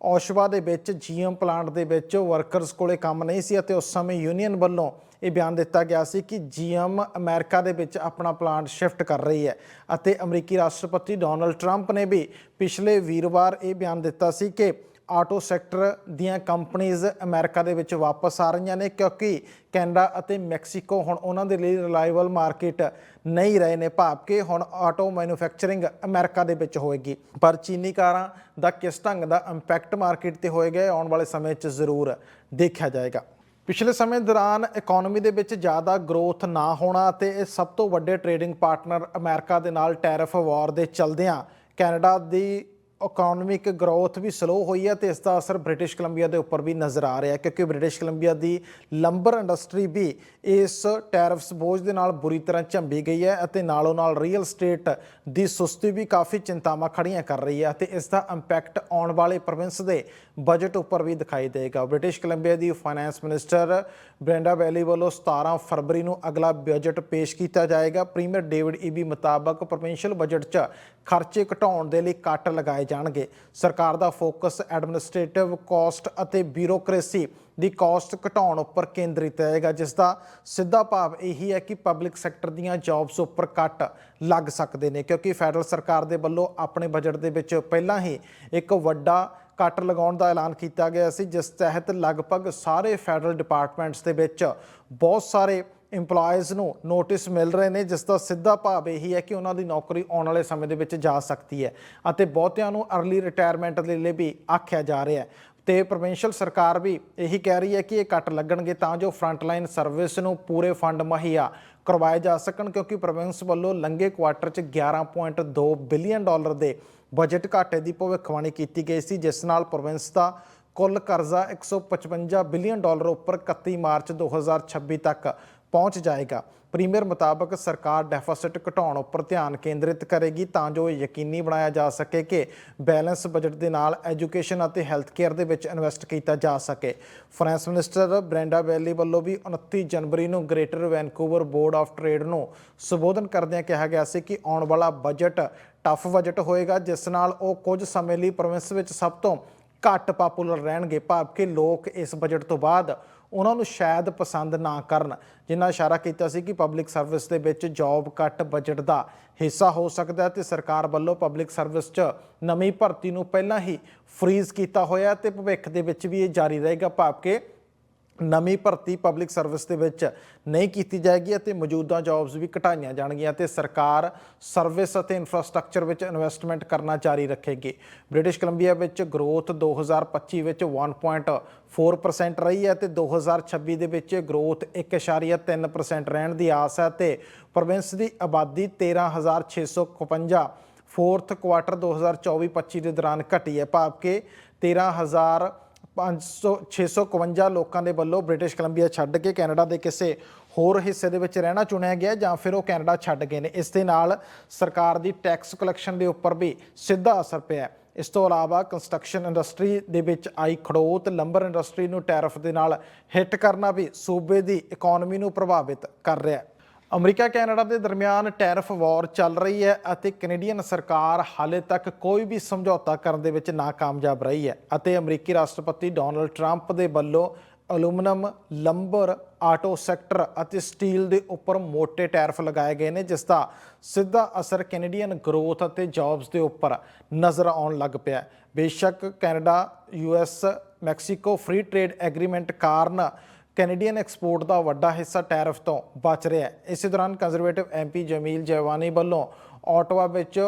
ਔਸ਼ਵਾ ਦੇ ਵਿੱਚ, ਜੀਐਮ ਪਲਾਂਟ ਦੇ ਵਿੱਚ ਵਰਕਰਸ ਕੋਲੇ ਕੰਮ ਨਹੀਂ ਸੀ ਅਤੇ ਉਸ ਸਮੇਂ ਯੂਨੀਅਨ ਵੱਲੋਂ ਇਹ ਬਿਆਨ ਦਿੱਤਾ ਗਿਆ ਸੀ ਕਿ ਜੀਐਮ ਅਮਰੀਕਾ ਦੇ ਵਿੱਚ ਆਪਣਾ ਪਲਾਂਟ ਸ਼ਿਫਟ ਕਰ ਰਹੀ ਹੈ ਅਤੇ ਅਮਰੀਕੀ ਰਾਸ਼ਟਰਪਤੀ ਡੋਨਲਡ ਟਰੰਪ ਨੇ ਵੀ ਪਿਛਲੇ ਵੀਰਵਾਰ ਇਹ ਬਿਆਨ ਦਿੱਤਾ ਸੀ ਕਿ ਆਟੋ ਸੈਕਟਰ ਦੀਆਂ ਕੰਪਨੀਆਂ ਅਮਰੀਕਾ ਦੇ ਵਿੱਚ ਵਾਪਸ ਆ ਰਹੀਆਂ ਨੇ ਕਿਉਂਕਿ ਕੈਨੇਡਾ ਅਤੇ ਮੈਕਸੀਕੋ ਹੁਣ ਉਹਨਾਂ ਦੇ ਲਈ ਰਿਲਾਇਬਲ ਮਾਰਕੀਟ ਨਹੀਂ ਰਹੇ ਨੇ, ਭਾਵ ਕਿ ਹੁਣ ਆਟੋ ਮੈਨੂਫੈਕਚਰਿੰਗ ਅਮਰੀਕਾ ਦੇ ਵਿੱਚ ਹੋਏਗੀ। ਪਰ ਚੀਨੀ ਕਾਰਾਂ ਦਾ ਕਿਸ ਢੰਗ ਦਾ ਇੰਪੈਕਟ ਮਾਰਕੀਟ ਤੇ ਹੋਏਗਾ ਆਉਣ ਵਾਲੇ ਸਮੇਂ 'ਚ ਜ਼ਰੂਰ ਦੇਖਿਆ ਜਾਏਗਾ। ਪਿਛਲੇ ਸਮੇਂ ਦੌਰਾਨ ਇਕਨੋਮੀ ਦੇ ਵਿੱਚ ਜ਼ਿਆਦਾ ਗਰੋਥ ਨਾ ਹੋਣਾ ਅਤੇ ਇਹ ਸਭ ਤੋਂ ਵੱਡੇ ਟ੍ਰੇਡਿੰਗ ਪਾਰਟਨਰ ਅਮਰੀਕਾ ਦੇ ਨਾਲ ਟੈਰਿਫ ਵਾਰ ਦੇ ਚਲਦਿਆਂ ਕੈਨੇਡਾ ਦੀ ਇਕਨੋਮਿਕ ਗਰੋਥ ਵੀ ਸਲੋ ਹੋਈ ਹੈ ਤੇ ਇਸ ਦਾ ਅਸਰ ਬ੍ਰਿਟਿਸ਼ ਕੋਲੰਬੀਆ ਦੇ ਉੱਪਰ ਵੀ ਨਜ਼ਰ ਆ ਰਿਹਾ ਹੈ, ਕਿਉਂਕਿ ਬ੍ਰਿਟਿਸ਼ ਕੋਲੰਬੀਆ ਦੀ ਲੰਬਰ ਇੰਡਸਟਰੀ ਵੀ ਇਸ ਟੈਰਿਫਸ ਬੋਝ ਦੇ ਨਾਲ ਬੁਰੀ ਤਰ੍ਹਾਂ ਝੰਬੀ ਗਈ ਹੈ ਅਤੇ ਨਾਲੋਂ ਨਾਲ ਰੀਅਲ ਸਟੇਟ ਦੀ ਸੁਸਤੀ ਵੀ ਕਾਫੀ ਚਿੰਤਾਵਾਂ ਖੜੀਆਂ ਕਰ ਰਹੀ ਹੈ ਅਤੇ ਇਸ ਦਾ ਇੰਪੈਕਟ ਆਉਣ ਵਾਲੇ ਪ੍ਰੋਵਿੰਸ ਦੇ ਬਜਟ ਉੱਪਰ ਵੀ ਦਿਖਾਈ ਦੇਗਾ ਬ੍ਰਿਟਿਸ਼ ਕੋਲੰਬੀਆ ਦੀ ਫਾਈਨੈਂਸ ਮਿਨਿਸਟਰ ਬ੍ਰੈਂਡਾ ਵੈਲੀ ਵੱਲੋਂ 17 ਫਰਵਰੀ ਨੂੰ ਅਗਲਾ ਬਜਟ ਪੇਸ਼ ਕੀਤਾ ਜਾਏਗਾ। ਪ੍ਰੀਮੀਅਰ ਡੇਵਿਡ ਈਬੀ ਮੁਤਾਬਕ ਪ੍ਰੋਵਿੰਸ਼ੀਅਲ ਬਜਟ 'ਚ ਖਰਚੇ ਘਟਾਉਣ ਦੇ ਲਈ ਕੱਟ ਲਗਾਏ ਜਾਣਗੇ। ਸਰਕਾਰ ਦਾ ਫੋਕਸ ਐਡਮਿਨਿਸਟ੍ਰੇਟਿਵ ਕਾਸਟ ਅਤੇ ਬਿਊਰੋਕ੍ਰੇਸੀ ਦੀ ਕਾਸਟ ਘਟਾਉਣ ਉੱਪਰ ਕੇਂਦਰਿਤ ਰਹੇਗਾ ਜਿਸ ਦਾ ਸਿੱਧਾ ਭਾਵ ਇਹੀ ਹੈ ਕਿ ਪਬਲਿਕ ਸੈਕਟਰ ਦੀਆਂ ਜੌਬਸ ਉੱਪਰ ਕੱਟ ਲੱਗ ਸਕਦੇ ਨੇ, ਕਿਉਂਕਿ ਫੈਡਰਲ ਸਰਕਾਰ ਦੇ ਵੱਲੋਂ ਆਪਣੇ ਬਜਟ ਦੇ ਵਿੱਚ ਪਹਿਲਾਂ ਹੀ ਇੱਕ ਵੱਡਾ ਕੱਟ ਲਗਾਉਣ ਦਾ ਐਲਾਨ ਕੀਤਾ ਗਿਆ ਸੀ, ਜਿਸ ਤਹਿਤ ਲਗਭਗ ਸਾਰੇ ਫੈਡਰਲ ਡਿਪਾਰਟਮੈਂਟਸ ਦੇ ਵਿੱਚ ਬਹੁਤ ਸਾਰੇ EMPLOYEES ਨੂੰ ਨੋਟਿਸ ਮਿਲ ਰਹੇ ਨੇ ਜਿਸ ਦਾ ਸਿੱਧਾ ਭਾਵ ਇਹੀ ਹੈ ਕਿ ਉਹਨਾਂ ਦੀ ਨੌਕਰੀ ਆਉਣ ਵਾਲੇ ਸਮੇਂ ਦੇ ਵਿੱਚ ਜਾ ਸਕਦੀ ਹੈ ਅਤੇ ਬਹੁਤਿਆਂ ਨੂੰ ਅਰਲੀ ਰਿਟਾਇਰਮੈਂਟ ਦੇ ਲਈ ਵੀ ਆਖਿਆ ਜਾ ਰਿਹਾ ਹੈ। ਤੇ ਪ੍ਰੋਵਿੰਸ਼ੀਅਲ ਸਰਕਾਰ ਵੀ ਇਹੀ ਕਹਿ ਰਹੀ ਹੈ ਕਿ ਇਹ ਕੱਟ ਲੱਗਣਗੇ ਤਾਂ ਜੋ ਫਰੰਟਲਾਈਨ ਸਰਵਿਸ ਨੂੰ ਪੂਰੇ ਫੰਡ ਮੁਹੱਈਆ ਕਰਵਾਏ ਜਾ ਸਕਣ, ਕਿਉਂਕਿ ਪ੍ਰੋਵਿੰਸ ਵੱਲੋਂ ਲੰਘੇ ਕੁਆਟਰ 'ਚ 11.2 ਬਿਲੀਅਨ ਡਾਲਰ ਦੇ ਬਜਟ ਘਾਟੇ ਦੀ ਭਵਿੱਖਬਾਣੀ ਕੀਤੀ ਗਈ ਸੀ, ਜਿਸ ਨਾਲ ਪ੍ਰੋਵਿੰਸ ਦਾ ਕੁੱਲ ਕਰਜ਼ਾ 155 ਬਿਲੀਅਨ ਡਾਲਰ ਉੱਪਰ 31 ਮਾਰਚ 2026 ਤੱਕ ਪਹੁੰਚ ਜਾਏਗਾ। ਪ੍ਰੀਮੀਅਰ ਮੁਤਾਬਕ ਸਰਕਾਰ ਡੈਫਿਸਿਟ ਘਟਾਉਣ ਉੱਪਰ ਧਿਆਨ ਕੇਂਦਰਿਤ ਕਰੇਗੀ ਤਾਂ ਜੋ ਯਕੀਨੀ ਬਣਾਇਆ ਜਾ ਸਕੇ ਕਿ ਬੈਲੈਂਸ ਬਜਟ ਦੇ ਨਾਲ ਐਜੂਕੇਸ਼ਨ ਅਤੇ ਹੈਲਥ ਕੇਅਰ ਦੇ ਵਿੱਚ ਇਨਵੈਸਟ ਕੀਤਾ ਜਾ ਸਕੇ। ਫਾਈਨੈਂਸ ਮਿਨਿਸਟਰ ਬ੍ਰੈਂਡਾ ਵੈਲੀ ਵੱਲੋਂ ਵੀ 29 ਜਨਵਰੀ ਨੂੰ greater Vancouver board of trade ਨੂੰ ਸੰਬੋਧਨ ਕਰਦਿਆਂ ਕਿਹਾ ਗਿਆ ਸੀ ਕਿ ਆਉਣ ਵਾਲਾ ਬਜਟ ਟਫ ਬਜਟ ਹੋਏਗਾ, ਜਿਸ ਨਾਲ ਉਹ ਕੁਝ ਸਮੇਂ ਲਈ ਪ੍ਰੋਵਿੰਸ ਵਿੱਚ ਸਭ ਤੋਂ ਘੱਟ ਪਪੂਲਰ ਰਹਿਣਗੇ, ਭਾਵ ਕਿ ਲੋਕ ਇਸ ਬਜਟ ਤੋਂ ਬਾਅਦ ਉਹਨਾਂ ਨੂੰ ਸ਼ਾਇਦ ਪਸੰਦ ਨਾ ਕਰਨ। ਜਿੰਨਾ ਇਸ਼ਾਰਾ ਕੀਤਾ ਸੀ ਕਿ ਪਬਲਿਕ ਸਰਵਿਸ ਦੇ ਵਿੱਚ ਜੌਬ ਕੱਟ ਬਜਟ ਦਾ ਹਿੱਸਾ ਹੋ ਸਕਦਾ ਹੈ ਤੇ ਸਰਕਾਰ ਵੱਲੋਂ ਪਬਲਿਕ ਸਰਵਿਸ 'ਚ ਨਵੀਂ ਭਰਤੀ ਨੂੰ ਪਹਿਲਾਂ ਹੀ ਫ੍ਰੀਜ਼ ਕੀਤਾ ਹੋਇਆ ਤੇ ਭਵਿੱਖ ਦੇ ਵਿੱਚ ਵੀ ਇਹ ਜਾਰੀ ਰਹੇਗਾ, ਭਾਵ ਕਿ ਨਵੀਂ ਭਰਤੀ ਪਬਲਿਕ ਸਰਵਿਸ ਦੇ ਵਿੱਚ ਨਹੀਂ ਕੀਤੀ ਜਾਏਗੀ ਅਤੇ ਮੌਜੂਦਾ ਜੌਬਸ ਵੀ ਘਟਾਈਆਂ ਜਾਣਗੀਆਂ ਤੇ ਸਰਕਾਰ ਸਰਵਿਸ ਅਤੇ ਇਨਫਰਾਸਟ੍ਰਕਚਰ ਵਿੱਚ ਇਨਵੈਸਟਮੈਂਟ ਕਰਨਾ ਜਾਰੀ ਰੱਖੇਗੀ। ਬ੍ਰਿਟਿਸ਼ ਕੋਲੰਬੀਆ ਵਿੱਚ ਗਰੋਥ 2025 ਵਿੱਚ 1.4% ਰਹੀ ਹੈ ਤੇ 2026 ਦੇ ਵਿੱਚ ਗਰੋਥ 1.3% ਰਹਿਣ ਦੀ ਆਸ ਹੈ ਤੇ ਪ੍ਰੋਵਿੰਸ ਦੀ ਆਬਾਦੀ 13655 ਫੋਰਥ ਕੁਆਟਰ 2024-25 ਦੇ ਦੌਰਾਨ ਘਟੀ ਹੈ। ਭਾਵ ਕਿ 13000 500 651 ਲੋਕਾਂ ਦੇ ਵੱਲੋਂ ਬ੍ਰਿਟਿਸ਼ ਕੋਲੰਬੀਆ ਛੱਡ ਕੇ ਕੈਨੇਡਾ ਦੇ ਕਿਸੇ ਹੋਰ ਹਿੱਸੇ ਦੇ ਵਿੱਚ ਰਹਿਣਾ ਚੁਣਿਆ ਗਿਆ ਜਾਂ ਫਿਰ ਉਹ ਕੈਨੇਡਾ ਛੱਡ ਗਏ ਨੇ। ਇਸ ਦੇ ਨਾਲ ਸਰਕਾਰ ਦੀ ਟੈਕਸ ਕਲੈਕਸ਼ਨ ਦੇ ਉੱਪਰ ਵੀ ਸਿੱਧਾ ਅਸਰ ਪਿਆ ਇਸ ਤੋਂ ਇਲਾਵਾ ਕੰਸਟਰਕਸ਼ਨ ਇੰਡਸਟਰੀ ਦੇ ਵਿੱਚ ਆਈ ਖੜੋਤ, ਲੰਬਰ ਇੰਡਸਟਰੀ ਨੂੰ ਟੈਰਿਫ ਦੇ ਨਾਲ ਹਿੱਟ ਕਰਨਾ ਵੀ ਸੂਬੇ ਦੀ ਇਕਨੋਮੀ ਨੂੰ ਪ੍ਰਭਾਵਿਤ ਕਰ ਰਿਹਾ ਹੈ। ਅਮਰੀਕਾ, ਕੈਨੇਡਾ ਦੇ ਦਰਮਿਆਨ ਟੈਰਫ ਵਾਰ ਚੱਲ ਰਹੀ ਹੈ ਅਤੇ ਕੈਨੇਡੀਅਨ ਸਰਕਾਰ ਹਾਲੇ ਤੱਕ ਕੋਈ ਵੀ ਸਮਝੌਤਾ ਕਰਨ ਦੇ ਵਿੱਚ ਨਾਕਾਮਯਾਬ ਰਹੀ ਹੈ ਅਤੇ ਅਮਰੀਕੀ ਰਾਸ਼ਟਰਪਤੀ ਡੋਨਲਡ ਟਰੰਪ ਦੇ ਵੱਲੋਂ ਐਲੂਮੀਨੀਅਮ ਲੰਬਰ, ਆਟੋ ਸੈਕਟਰ ਅਤੇ ਸਟੀਲ ਦੇ ਉੱਪਰ ਮੋٹے ਟੈਰਫ ਲਗਾਏ ਗਏ ਨੇ, ਜਿਸ ਦਾ ਸਿੱਧਾ ਅਸਰ ਕੈਨੇਡੀਅਨ ਗਰੋਥ ਅਤੇ ਜੌਬਸ ਦੇ ਉੱਪਰ ਨਜ਼ਰ ਆਉਣ ਲੱਗ ਪਿਆ ਬੇਸ਼ੱਕ Canada US Mexico free trade agreement ਕਾਰਨ ਕੈਨੇਡੀਅਨ ਐਕਸਪੋਰਟ ਦਾ ਵੱਡਾ ਹਿੱਸਾ ਟੈਰਿਫ ਤੋਂ ਬਚ ਰਿਹਾ ਹੈ। ਇਸੇ ਦੌਰਾਨ ਕੰਜ਼ਰਵੇਟਿਵ ਐਮਪੀ ਜਮੀਲ ਜੈਵਾਨੀ ਵੱਲੋਂ ਆਟਵਾ ਵਿੱਚ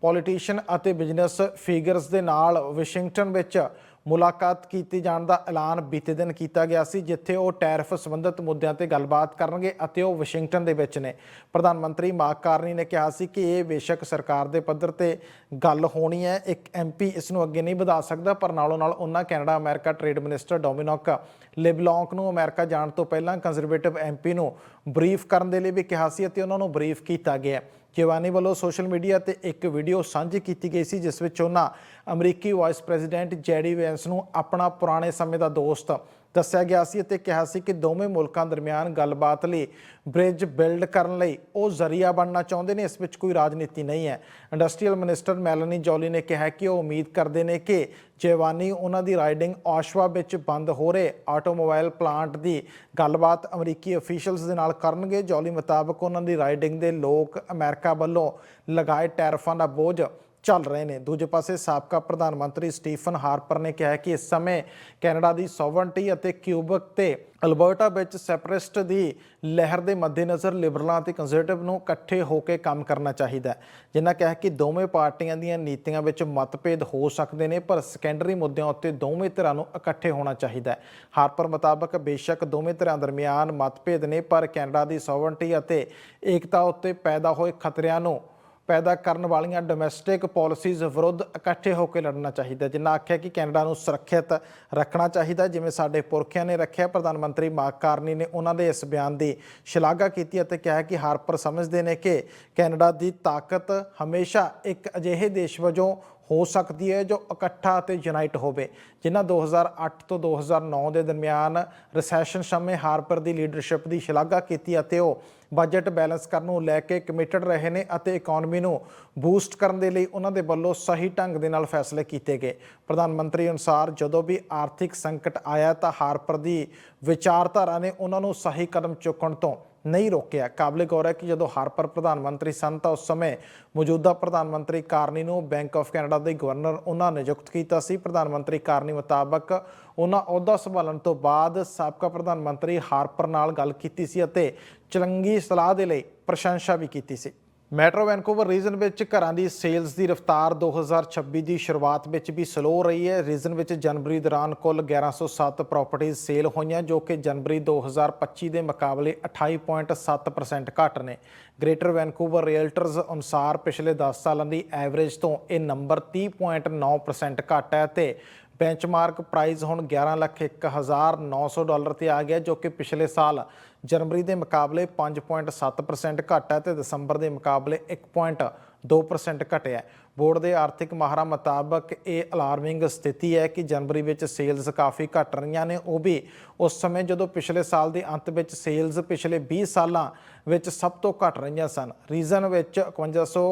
ਪੋਲੀਟੀਸ਼ੀਅਨ ਅਤੇ ਬਿਜ਼ਨਸ ਫਿਗਰਸ ਦੇ ਨਾਲ ਵਾਸ਼ਿੰਗਟਨ ਵਿੱਚ ਮੁਲਾਕਾਤ ਕੀਤੀ ਜਾਣ ਦਾ ਐਲਾਨ ਬੀਤੇ ਦਿਨ ਕੀਤਾ ਗਿਆ ਸੀ, ਜਿੱਥੇ ਉਹ ਟੈਰਿਫ ਸੰਬੰਧਿਤ ਮੁੱਦਿਆਂ ਤੇ ਗੱਲਬਾਤ ਕਰਨਗੇ ਅਤੇ ਉਹ ਵਾਸ਼ਿੰਗਟਨ ਦੇ ਵਿੱਚ ਨੇ। ਪ੍ਰਧਾਨ ਮੰਤਰੀ ਮਾਰਕ ਕਾਰਨੀ ਨੇ ਕਿਹਾ ਸੀ ਕਿ ਇਹ ਬੇਸ਼ੱਕ ਸਰਕਾਰ ਦੇ ਪੱਧਰ ਤੇ ਗੱਲ ਹੋਣੀ ਹੈ, ਇੱਕ ਐਮਪੀ ਇਸ ਨੂੰ ਅੱਗੇ ਨਹੀਂ ਵਧਾ ਸਕਦਾ, ਪਰ ਨਾਲੋਂ ਨਾਲ ਉਹਨਾਂ Canada, America, trade minister Dominic LeBlanc ਨੂੰ ਅਮਰੀਕਾ ਜਾਣ ਤੋਂ ਪਹਿਲਾਂ ਕੰਜ਼ਰਵੇਟਿਵ ਐਮਪੀ ਨੂੰ ਬਰੀਫ ਕਰਨ ਦੇ ਲਈ ਵੀ ਕਿਹਾ ਸੀ ਅਤੇ ਉਹਨਾਂ ਨੂੰ ਬਰੀਫ ਕੀਤਾ ਗਿਆ ਜਵਾਨੀ ਵੱਲੋਂ ਸੋਸ਼ਲ ਮੀਡੀਆ ਤੇ ਇੱਕ ਵੀਡੀਓ ਸਾਂਝੀ ਕੀਤੀ ਗਈ ਸੀ, ਜਿਸ ਵਿੱਚ ਉਹਨਾਂ ਅਮਰੀਕੀ ਵਾਈਸ ਪ੍ਰੈਜ਼ੀਡੈਂਟ ਜੈਡੀ ਵੈਂਸ ਨੂੰ ਆਪਣਾ ਪੁਰਾਣੇ ਸਮੇਂ ਦਾ ਦੋਸਤ ਦੱਸਿਆ ਗਿਆ ਸੀ ਅਤੇ ਕਿਹਾ ਸੀ ਕਿ ਦੋਵੇਂ ਮੁਲਕਾਂ ਦਰਮਿਆਨ ਗੱਲਬਾਤ ਲਈ ਬ੍ਰਿਜ ਬਿਲਡ ਕਰਨ ਲਈ ਉਹ ਜ਼ਰੀਆ ਬਣਨਾ ਚਾਹੁੰਦੇ ਨੇ, ਇਸ ਵਿੱਚ ਕੋਈ ਰਾਜਨੀਤੀ ਨਹੀਂ ਹੈ। ਇੰਡਸਟਰੀਅਲ ਮਿਨਿਸਟਰ ਮੈਲਨੀ ਜੋਲੀ ਨੇ ਕਿਹਾ ਕਿ ਉਹ ਉਮੀਦ ਕਰਦੇ ਨੇ ਕਿ ਜੇਵਾਨੀ ਉਹਨਾਂ ਦੀ ਰਾਈਡਿੰਗ ਆਸ਼ਵਾ ਵਿੱਚ ਬੰਦ ਹੋ ਰਹੇ ਆਟੋਮੋਬਾਈਲ ਪਲਾਂਟ ਦੀ ਗੱਲਬਾਤ ਅਮਰੀਕੀ ਅਫੀਸ਼ੀਅਲਸ ਦੇ ਨਾਲ ਕਰਨਗੇ। ਜੋਲੀ ਮੁਤਾਬਕ ਉਹਨਾਂ ਦੀ ਰਾਈਡਿੰਗ ਦੇ ਲੋਕ ਅਮਰੀਕਾ ਵੱਲੋਂ ਲਗਾਏ ਟੈਰਫਾਂ ਦਾ ਬੋਝ ਚੱਲ ਰਹੇ ਨੇ। ਦੂਜੇ ਪਾਸੇ ਸਾਬਕਾ ਪ੍ਰਧਾਨ ਮੰਤਰੀ ਸਟੀਫਨ ਹਾਰਪਰ ਨੇ ਕਿਹਾ ਕਿ ਇਸ ਸਮੇਂ ਕੈਨੇਡਾ ਦੀ ਸੋਵਰਨਟੀ ਅਤੇ ਕਿਊਬਕ ਤੇ ਅਲਬਰਟਾ ਵਿੱਚ ਸੈਪਰੇਸਟ ਦੀ ਲਹਿਰ ਦੇ ਮੱਦੇਨਜ਼ਰ ਲਿਬਰਲਾਂ ਅਤੇ ਕੰਜ਼ਰਵੇਟਿਵ ਨੂੰ ਇਕੱਠੇ ਹੋ ਕੇ ਕੰਮ ਕਰਨਾ ਚਾਹੀਦਾ ਜਿਨ੍ਹਾਂ ਕਿਹਾ ਕਿ ਦੋਵੇਂ ਪਾਰਟੀਆਂ ਦੀਆਂ ਨੀਤੀਆਂ ਵਿੱਚ ਮਤਭੇਦ ਹੋ ਸਕਦੇ ਨੇ, ਪਰ ਸੈਕੰਡਰੀ ਮੁੱਦਿਆਂ ਉੱਤੇ ਦੋਵੇਂ ਧਿਰਾਂ ਨੂੰ ਇਕੱਠੇ ਹੋਣਾ ਚਾਹੀਦਾ ਹਾਰਪਰ ਮੁਤਾਬਕ ਬੇਸ਼ੱਕ ਦੋਵੇਂ ਧਿਰਾਂ ਦਰਮਿਆਨ ਮਤਭੇਦ ਨੇ, ਪਰ ਕੈਨੇਡਾ ਦੀ ਸੋਵਰਨਟੀ ਅਤੇ ਏਕਤਾ ਉੱਤੇ ਪੈਦਾ ਹੋਏ ਖਤਰਿਆਂ ਨੂੰ ਪੈਦਾ ਕਰਨ ਵਾਲੀਆਂ ਡੋਮੈਸਟਿਕ ਪਾਲਿਸੀਜ਼ ਵਿਰੁੱਧ ਇਕੱਠੇ ਹੋ ਕੇ ਲੜਨਾ ਚਾਹੀਦਾ ਜਿਨ੍ਹਾਂ ਆਖਿਆ ਕਿ ਕੈਨੇਡਾ ਨੂੰ ਸੁਰੱਖਿਅਤ ਰੱਖਣਾ ਚਾਹੀਦਾ ਜਿਵੇਂ ਸਾਡੇ ਪੁਰਖਿਆਂ ਨੇ ਰੱਖਿਆ, ਪ੍ਰਧਾਨ ਮੰਤਰੀ ਮਾਰਕ ਕਾਰਨੀ ਨੇ ਉਹਨਾਂ ਦੇ ਇਸ ਬਿਆਨ ਦੀ ਸ਼ਲਾਘਾ ਕੀਤੀ ਅਤੇ ਕਿਹਾ ਕਿ ਹਾਰਪਰ ਸਮਝਦੇ ਨੇ ਕਿ ਕੈਨੇਡਾ ਦੀ ਤਾਕਤ ਹਮੇਸ਼ਾ ਇੱਕ ਅਜਿਹੇ ਦੇਸ਼ ਵਜੋਂ ਹੋ ਸਕਦੀ ਹੈ ਜੋ ਇਕੱਠਾ ਅਤੇ ਯੂਨਾਈਟ ਹੋਵੇ। ਜਿਨ੍ਹਾਂ 2008 ਤੋਂ 2009 ਦੇ ਦਰਮਿਆਨ ਰਿਸੈਸ਼ਨ ਸਮੇਂ ਹਾਰਪਰ ਦੀ ਲੀਡਰਸ਼ਿਪ ਦੀ ਸ਼ਲਾਘਾ ਕੀਤੀ ਅਤੇ ਉਹ ਬਜਟ ਬੈਲੈਂਸ ਕਰਨ ਨੂੰ ਲੈ ਕੇ ਕਮਿਟਡ ਰਹੇ ਨੇ ਅਤੇ ਇਕਨੋਮੀ ਨੂੰ ਬੂਸਟ ਕਰਨ ਦੇ ਲਈ ਉਹਨਾਂ ਦੇ ਵੱਲੋਂ ਸਹੀ ਢੰਗ ਦੇ ਨਾਲ ਫੈਸਲੇ ਕੀਤੇ ਗਏ। ਪ੍ਰਧਾਨ ਮੰਤਰੀ ਅਨੁਸਾਰ ਜਦੋਂ ਵੀ ਆਰਥਿਕ ਸੰਕਟ ਆਇਆ ਤਾਂ ਹਾਰਪਰ ਦੀ ਵਿਚਾਰਧਾਰਾ ਨੇ ਉਹਨਾਂ ਨੂੰ ਸਹੀ ਕਦਮ ਚੁੱਕਣ ਤੋਂ ਨਹੀਂ ਰੋਕਿਆ। ਕਾਬਲੇ ਗੌਰ ਹੈ ਕਿ ਜਦੋਂ ਹਾਰਪਰ ਪ੍ਰਧਾਨ ਮੰਤਰੀ ਸਨ ਤਾਂ ਉਸ ਸਮੇਂ ਮੌਜੂਦਾ ਪ੍ਰਧਾਨ ਮੰਤਰੀ ਕਾਰਨੀ ਨੂੰ ਬੈਂਕ ਆਫ ਕੈਨੇਡਾ ਦੇ ਗਵਰਨਰ ਉਹਨਾਂ ਨਿਯੁਕਤ ਕੀਤਾ ਸੀ। ਪ੍ਰਧਾਨ ਮੰਤਰੀ ਕਾਰਨੀ ਮੁਤਾਬਕ ਉਹਨਾਂ ਅਹੁਦਾ ਸੰਭਾਲਣ ਤੋਂ ਬਾਅਦ ਸਾਬਕਾ ਪ੍ਰਧਾਨ ਮੰਤਰੀ ਹਾਰਪਰ ਨਾਲ ਗੱਲ ਕੀਤੀ ਸੀ ਅਤੇ ਚਲੰਗੀ ਸਲਾਹ ਦੇ ਲਈ ਪ੍ਰਸ਼ੰਸਾ ਵੀ ਕੀਤੀ ਸੀ। ਮੈਟਰੋ ਵੈਨਕੂਵਰ ਰੀਜਨ ਵਿੱਚ ਘਰਾਂ ਦੀ ਸੇਲਸ ਦੀ ਰਫ਼ਤਾਰ 2026 ਦੀ ਸ਼ੁਰੂਆਤ ਵਿੱਚ ਵੀ ਸਲੋ ਰਹੀ ਹੈ। ਰੀਜਨ ਵਿੱਚ ਜਨਵਰੀ ਦੌਰਾਨ ਕੁੱਲ 1107 ਪ੍ਰਾਪਰਟੀਆਂ ਸੇਲ ਹੋਈਆਂ ਜੋ ਕਿ ਜਨਵਰੀ 2025 ਦੇ ਮੁਕਾਬਲੇ 28.7% ਘੱਟ ਨੇ। ਗ੍ਰੇਟਰ ਵੈਨਕੂਵਰ ਰੀਅਲਟਰਸ ਅਨੁਸਾਰ ਪਿਛਲੇ 10 ਸਾਲਾਂ ਦੀ ਐਵਰੇਜ ਤੋਂ ਇਹ ਨੰਬਰ 30.9% ਘੱਟ ਹੈ ਤੇ ਬੈਂਚਮਾਰਕ ਪ੍ਰਾਈਸ ਹੁਣ 11,0900 ਡਾਲਰ ਤੇ ਆ ਗਿਆ ਜੋ ਕਿ ਪਿਛਲੇ ਸਾਲ ਜਨਵਰੀ ਦੇ ਮੁਕਾਬਲੇ 5.7% ਘੱਟ ਹੈ ਤੇ ਦਸੰਬਰ ਦੇ ਮੁਕਾਬਲੇ 1.2% ਘਟਿਆ ਹੈ। ਬੋਰਡ ਦੇ ਆਰਥਿਕ ਮਾਹਰਾਂ ਮੁਤਾਬਕ ਇਹ ਅਲਾਰਮਿੰਗ ਸਥਿਤੀ ਹੈ ਕਿ ਜਨਵਰੀ ਵਿੱਚ ਸੇਲਸ ਕਾਫੀ ਘਟ ਰਹੀਆਂ ਨੇ। ਉਹ ਵੀ ਉਸ ਸਮੇਂ ਜਦੋਂ ਪਿਛਲੇ ਸਾਲ ਦੇ ਅੰਤ ਵਿੱਚ ਸੇਲਸ ਪਿਛਲੇ 20 ਸਾਲਾਂ ਵਿੱਚ ਸਭ ਤੋਂ ਘਟ ਰਹੀਆਂ ਸਨ। ਰੀਜ਼ਨ ਵਿੱਚ 5100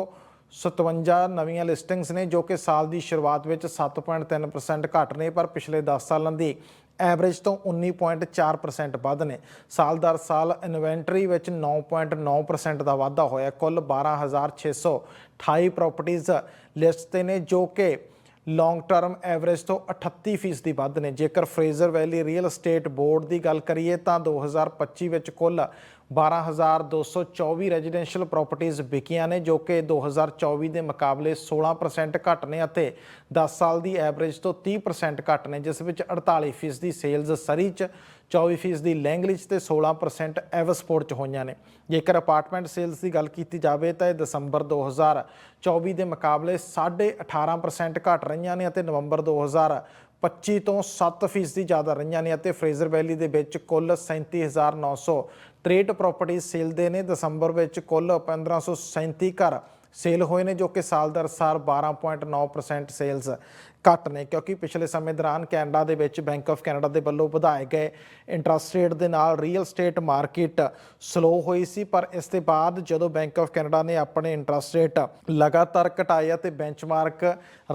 57 ਨਵੀਆਂ ਲਿਸਟਿੰਗਸ ਨੇ ਜੋ ਕਿ ਸਾਲ ਦੀ ਸ਼ੁਰੂਆਤ ਵਿੱਚ 7.3% ਘੱਟ ਨੇ, ਪਰ ਪਿਛਲੇ 10 ਸਾਲਾਂ ਦੀ ਐਵਰੇਜ ਤੋਂ 19.4% ਵੱਧ ਨੇ। ਸਾਲ ਦਰ ਸਾਲ ਇਨਵੈਂਟਰੀ ਵਿੱਚ 9.9% ਦਾ ਵਾਧਾ ਹੋਇਆ। ਕੁੱਲ 12628 ਪ੍ਰਾਪਰਟੀਆਂ ਲਿਸਟ ਤੇ ਨੇ, ਜੋ ਕਿ ਲੌਂਗ ਟਰਮ ਐਵਰੇਜ ਤੋਂ 38% ਵੱਧ ਨੇ। ਜੇਕਰ Fraser Valley real estate board ਦੀ ਗੱਲ ਕਰੀਏ ਤਾਂ 2025 ਵਿੱਚ ਕੁੱਲ 12224 ਰੈਜ਼ੀਡੈਂਸ਼ੀਅਲ ਪ੍ਰਾਪਰਟੀਆਂ ਵਿਕੀਆਂ ਨੇ, ਜੋ ਕਿ 2024 ਦੇ ਮੁਕਾਬਲੇ 16% ਘੱਟ ਨੇ ਅਤੇ 10 ਸਾਲ ਦੀ ਐਵਰੇਜ ਤੋਂ 30% ਘੱਟ ਨੇ, ਜਿਸ ਵਿੱਚ 48% ਦੀ ਸੇਲਜ਼ ਸਰੀ 'ਚ 24% ਦੀ ਲੈਂਗਲੀ 'ਚ ਤੇ 16% ਐਵਸਪੋਰਟ 'ਚ ਹੋਈਆਂ ਨੇ। ਜੇਕਰ ਅਪਾਰਟਮੈਂਟ ਸੇਲਸ ਦੀ ਗੱਲ ਕੀਤੀ ਜਾਵੇ ਤਾਂ ਇਹ ਦਸੰਬਰ 2024 ਦੇ ਮੁਕਾਬਲੇ 18.5% ਘੱਟ ਰਹੀਆਂ ਨੇ ਅਤੇ ਨਵੰਬਰ 2025 ਤੋਂ 7% ਜ਼ਿਆਦਾ ਰਹੀਆਂ ਨੇ ਅਤੇ ਫਰੇਜ਼ਰ ਵੈਲੀ ਦੇ ਵਿੱਚ ਕੁੱਲ 37963 ਪ੍ਰਾਪਰਟੀਆਂ ਸੇਲ ਦੇ ਨੇ। ਦਸੰਬਰ ਵਿੱਚ ਕੁੱਲ 1537 ਘਰ ਸੇਲ ਹੋਏ ਨੇ, ਜੋ ਕਿ ਸਾਲ ਦਰ ਸਾਲ 12.9% ਸੇਲਸ ਘੱਟ ਨੇ, ਕਿਉਂਕਿ ਪਿਛਲੇ ਸਮੇਂ ਦੌਰਾਨ ਕੈਨੇਡਾ ਦੇ ਵਿੱਚ ਬੈਂਕ ਆਫ ਕੈਨੇਡਾ ਦੇ ਵੱਲੋਂ ਵਧਾਏ ਗਏ ਇੰਟਰਸਟ ਰੇਟ ਦੇ ਨਾਲ ਰੀਅਲ ਸਟੇਟ ਮਾਰਕੀਟ ਸਲੋ ਹੋਈ ਸੀ, ਪਰ ਇਸ ਦੇ ਬਾਅਦ ਜਦੋਂ ਬੈਂਕ ਆਫ ਕੈਨੇਡਾ ਨੇ ਆਪਣੇ ਇੰਟਰਸਟ ਰੇਟ ਲਗਾਤਾਰ ਘਟਾਏ ਅਤੇ ਬੈਂਚਮਾਰਕ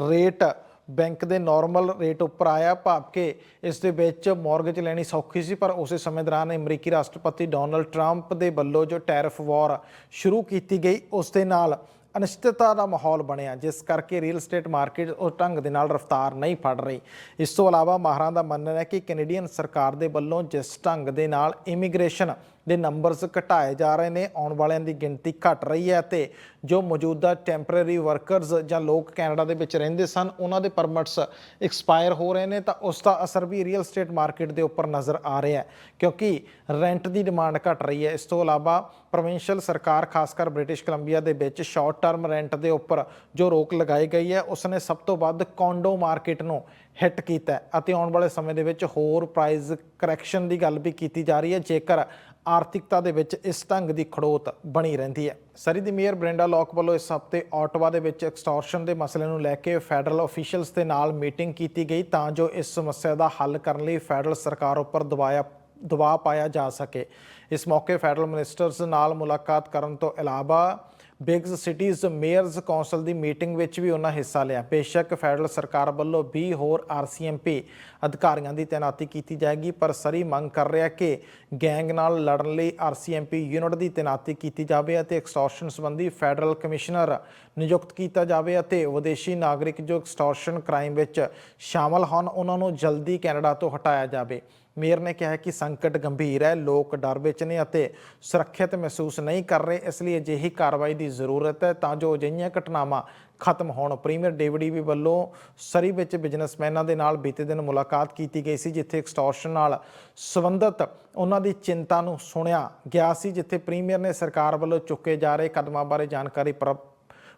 ਰੇਟ ਬੈਂਕ ਦੇ ਨਾਰਮਲ ਰੇਟ ਉੱਪਰ ਆਇਆ। ਭਾਵ ਕਿ ਇਸ ਦੇ ਵਿੱਚ ਮਾਰਗੇਜ ਲੈਣੀ ਸੌਖੀ ਸੀ, ਪਰ ਉਸੇ ਸਮੇਂ ਦੌਰਾਨ ਅਮਰੀਕੀ ਰਾਸ਼ਟਰਪਤੀ ਡੋਨਲਡ ਟਰੰਪ ਦੇ ਵੱਲੋਂ ਜੋ ਟੈਰਿਫ ਵਾਰ ਸ਼ੁਰੂ ਕੀਤੀ ਗਈ, ਉਸ ਦੇ ਨਾਲ ਅਨਿਸ਼ਚਿਤਤਾ ਦਾ ਮਾਹੌਲ ਬਣਿਆ, ਜਿਸ ਕਰਕੇ ਰੀਅਲ ਏਸਟੇਟ ਮਾਰਕੀਟ ਉਸ ਢੰਗ ਦੇ ਨਾਲ ਰਫ਼ਤਾਰ ਨਹੀਂ ਫੜ ਰਹੀ। ਇਸ ਤੋਂ ਇਲਾਵਾ ਮਾਹਰਾਂ ਦਾ ਮੰਨਣਾ ਹੈ ਕਿ ਕੈਨੇਡੀਅਨ ਸਰਕਾਰ ਦੇ ਵੱਲੋਂ ਜਿਸ ਢੰਗ ਦੇ ਨਾਲ ਇਮੀਗ੍ਰੇਸ਼ਨ ਦੇ ਨੰਬਰਸ ਘਟਾਏ ਜਾ ਰਹੇ ਨੇ, ਆਉਣ ਵਾਲਿਆਂ ਦੀ ਗਿਣਤੀ ਘਟ ਰਹੀ ਹੈ ਤੇ ਜੋ ਮੌਜੂਦਾ ਟੈਂਪਰੇਰੀ ਵਰਕਰਸ ਜਾਂ ਲੋਕ ਕੈਨੇਡਾ ਦੇ ਵਿੱਚ ਰਹਿੰਦੇ ਸਨ, ਉਹਨਾਂ ਦੇ ਪਰਮਿਟਸ ਐਕਸਪਾਇਰ ਹੋ ਰਹੇ ਨੇ, ਤਾਂ ਉਸ ਦਾ ਅਸਰ ਵੀ ਰੀਅਲ ਸਟੇਟ ਮਾਰਕੀਟ ਦੇ ਉੱਪਰ ਨਜ਼ਰ ਆ ਰਿਹਾ ਹੈ, ਕਿਉਂਕਿ ਰੈਂਟ ਦੀ ਡਿਮਾਂਡ ਘਟ ਰਹੀ ਹੈ। ਇਸ ਤੋਂ ਇਲਾਵਾ ਪ੍ਰੋਵਿੰਸ਼ੀਅਲ ਸਰਕਾਰ ਖਾਸ ਕਰ ਬ੍ਰਿਟਿਸ਼ ਕੋਲੰਬੀਆ ਦੇ ਵਿੱਚ ਸ਼ਾਰਟ ਟਰਮ ਰੈਂਟ ਦੇ ਉੱਪਰ ਜੋ ਰੋਕ ਲਗਾਈ ਗਈ ਹੈ ਉਸ ਨੇ ਸਭ ਤੋਂ ਵੱਧ ਕੌਂਡੋ ਮਾਰਕੀਟ ਨੂੰ ਹਿੱਟ ਕੀਤਾ ਅਤੇ ਆਉਣ ਵਾਲੇ ਸਮੇਂ ਦੇ ਵਿੱਚ ਹੋਰ ਪ੍ਰਾਈਸ ਕਰੈਕਸ਼ਨ ਦੀ ਗੱਲ ਵੀ ਕੀਤੀ ਜਾ ਰਹੀ ਹੈ। ਜੇਕਰ ਆਰਥਿਕਤਾ ਦੇ ਵਿੱਚ ਇਸ ਢੰਗ ਦੀ ਖੜੋਤ ਬਣੀ ਰਹਿੰਦੀ ਹੈ। ਸਰੀ ਦੀ ਮੇਅਰ ਬ੍ਰੈਂਡਾ ਲੋਕ ਵੱਲੋਂ ਇਸ ਹਫ਼ਤੇ ਆਟਵਾ ਦੇ ਵਿੱਚ ਐਕਸਟੋਰਸ਼ਨ ਦੇ ਮਸਲੇ ਨੂੰ ਲੈ ਕੇ ਫੈਡਰਲ ਅਫੀਸ਼ੀਅਲਸ ਦੇ ਨਾਲ ਮੀਟਿੰਗ ਕੀਤੀ ਗਈ ਤਾਂ ਜੋ ਇਸ ਸਮੱਸਿਆ ਦਾ ਹੱਲ ਕਰਨ ਲਈ ਫੈਡਰਲ ਸਰਕਾਰ ਉੱਪਰ ਦਬਾਇਆ, ਦਬਾਅ ਪਾਇਆ ਜਾ ਸਕੇ। ਇਸ ਮੌਕੇ ਫੈਡਰਲ ਮਿਨਿਸਟਰਸ ਨਾਲ ਮੁਲਾਕਾਤ ਕਰਨ ਤੋਂ ਇਲਾਵਾ ਬਿਗਸ ਸਿਟੀਜ਼ ਮੇਅਰਸ ਕੌਂਸਲ ਦੀ ਮੀਟਿੰਗ ਵਿੱਚ ਵੀ ਉਹਨਾਂ ਹਿੱਸਾ ਲਿਆ। ਬੇਸ਼ੱਕ ਫੈਡਰਲ ਸਰਕਾਰ ਵੱਲੋਂ 20 ਹੋਰ ਆਰਸੀਐਮਪੀ ਅਧਿਕਾਰੀਆਂ ਦੀ ਤਾਇਨਾਤੀ ਕੀਤੀ ਜਾਏਗੀ, ਪਰ ਸਰੀ ਮੰਗ ਕਰ ਰਿਹਾ ਕਿ ਗੈਂਗ ਨਾਲ ਲੜਨ ਲਈ ਆਰਸੀਐਮਪੀ ਯੂਨਿਟ ਦੀ ਤਾਇਨਾਤੀ ਕੀਤੀ ਜਾਵੇ ਅਤੇ ਐਕਸਟੋਰਸ਼ਨ ਸੰਬੰਧੀ ਫੈਡਰਲ ਕਮਿਸ਼ਨਰ ਨਿਯੁਕਤ ਕੀਤਾ ਜਾਵੇ ਅਤੇ ਵਿਦੇਸ਼ੀ ਨਾਗਰਿਕ ਜੋ ਐਕਸਟੋਰਸ਼ਨ ਕ੍ਰਾਈਮ ਵਿੱਚ ਸ਼ਾਮਲ ਹਨ ਉਹਨਾਂ ਨੂੰ ਜਲਦੀ ਕੈਨੇਡਾ ਤੋਂ ਹਟਾਇਆ ਜਾਵੇ। ਮੇਅਰ ਨੇ ਕਿਹਾ ਕਿ ਸੰਕਟ ਗੰਭੀਰ ਹੈ, ਲੋਕ ਡਰ ਵਿੱਚ ਨੇ ਅਤੇ ਸੁਰੱਖਿਅਤ ਮਹਿਸੂਸ ਨਹੀਂ ਕਰ ਰਹੇ, ਇਸ ਲਈ ਅਜਿਹੀ ਕਾਰਵਾਈ ਦੀ ਜ਼ਰੂਰਤ ਹੈ ਤਾਂ ਜੋ ਅਜਿਹੀਆਂ ਘਟਨਾਵਾਂ ਖਤਮ ਹੋਣ। ਪ੍ਰੀਮੀਅਰ ਡੇਵਿਡੀ ਵੀ ਵੱਲੋਂ ਸਰੀ ਵਿੱਚ ਬਿਜ਼ਨਸਮੈਨਾਂ ਦੇ ਨਾਲ ਬੀਤੇ ਦਿਨ ਮੁਲਾਕਾਤ ਕੀਤੀ ਗਈ ਸੀ, ਜਿੱਥੇ ਐਕਸਟੋਰਸ਼ਨ ਨਾਲ ਸੰਬੰਧਿਤ ਉਹਨਾਂ ਦੀ ਚਿੰਤਾ ਨੂੰ ਸੁਣਿਆ ਗਿਆ ਸੀ, ਜਿੱਥੇ ਪ੍ਰੀਮੀਅਰ ਨੇ ਸਰਕਾਰ ਵੱਲੋਂ ਚੁੱਕੇ ਜਾ ਰਹੇ ਕਦਮਾਂ ਬਾਰੇ ਜਾਣਕਾਰੀ ਪ੍ਰ-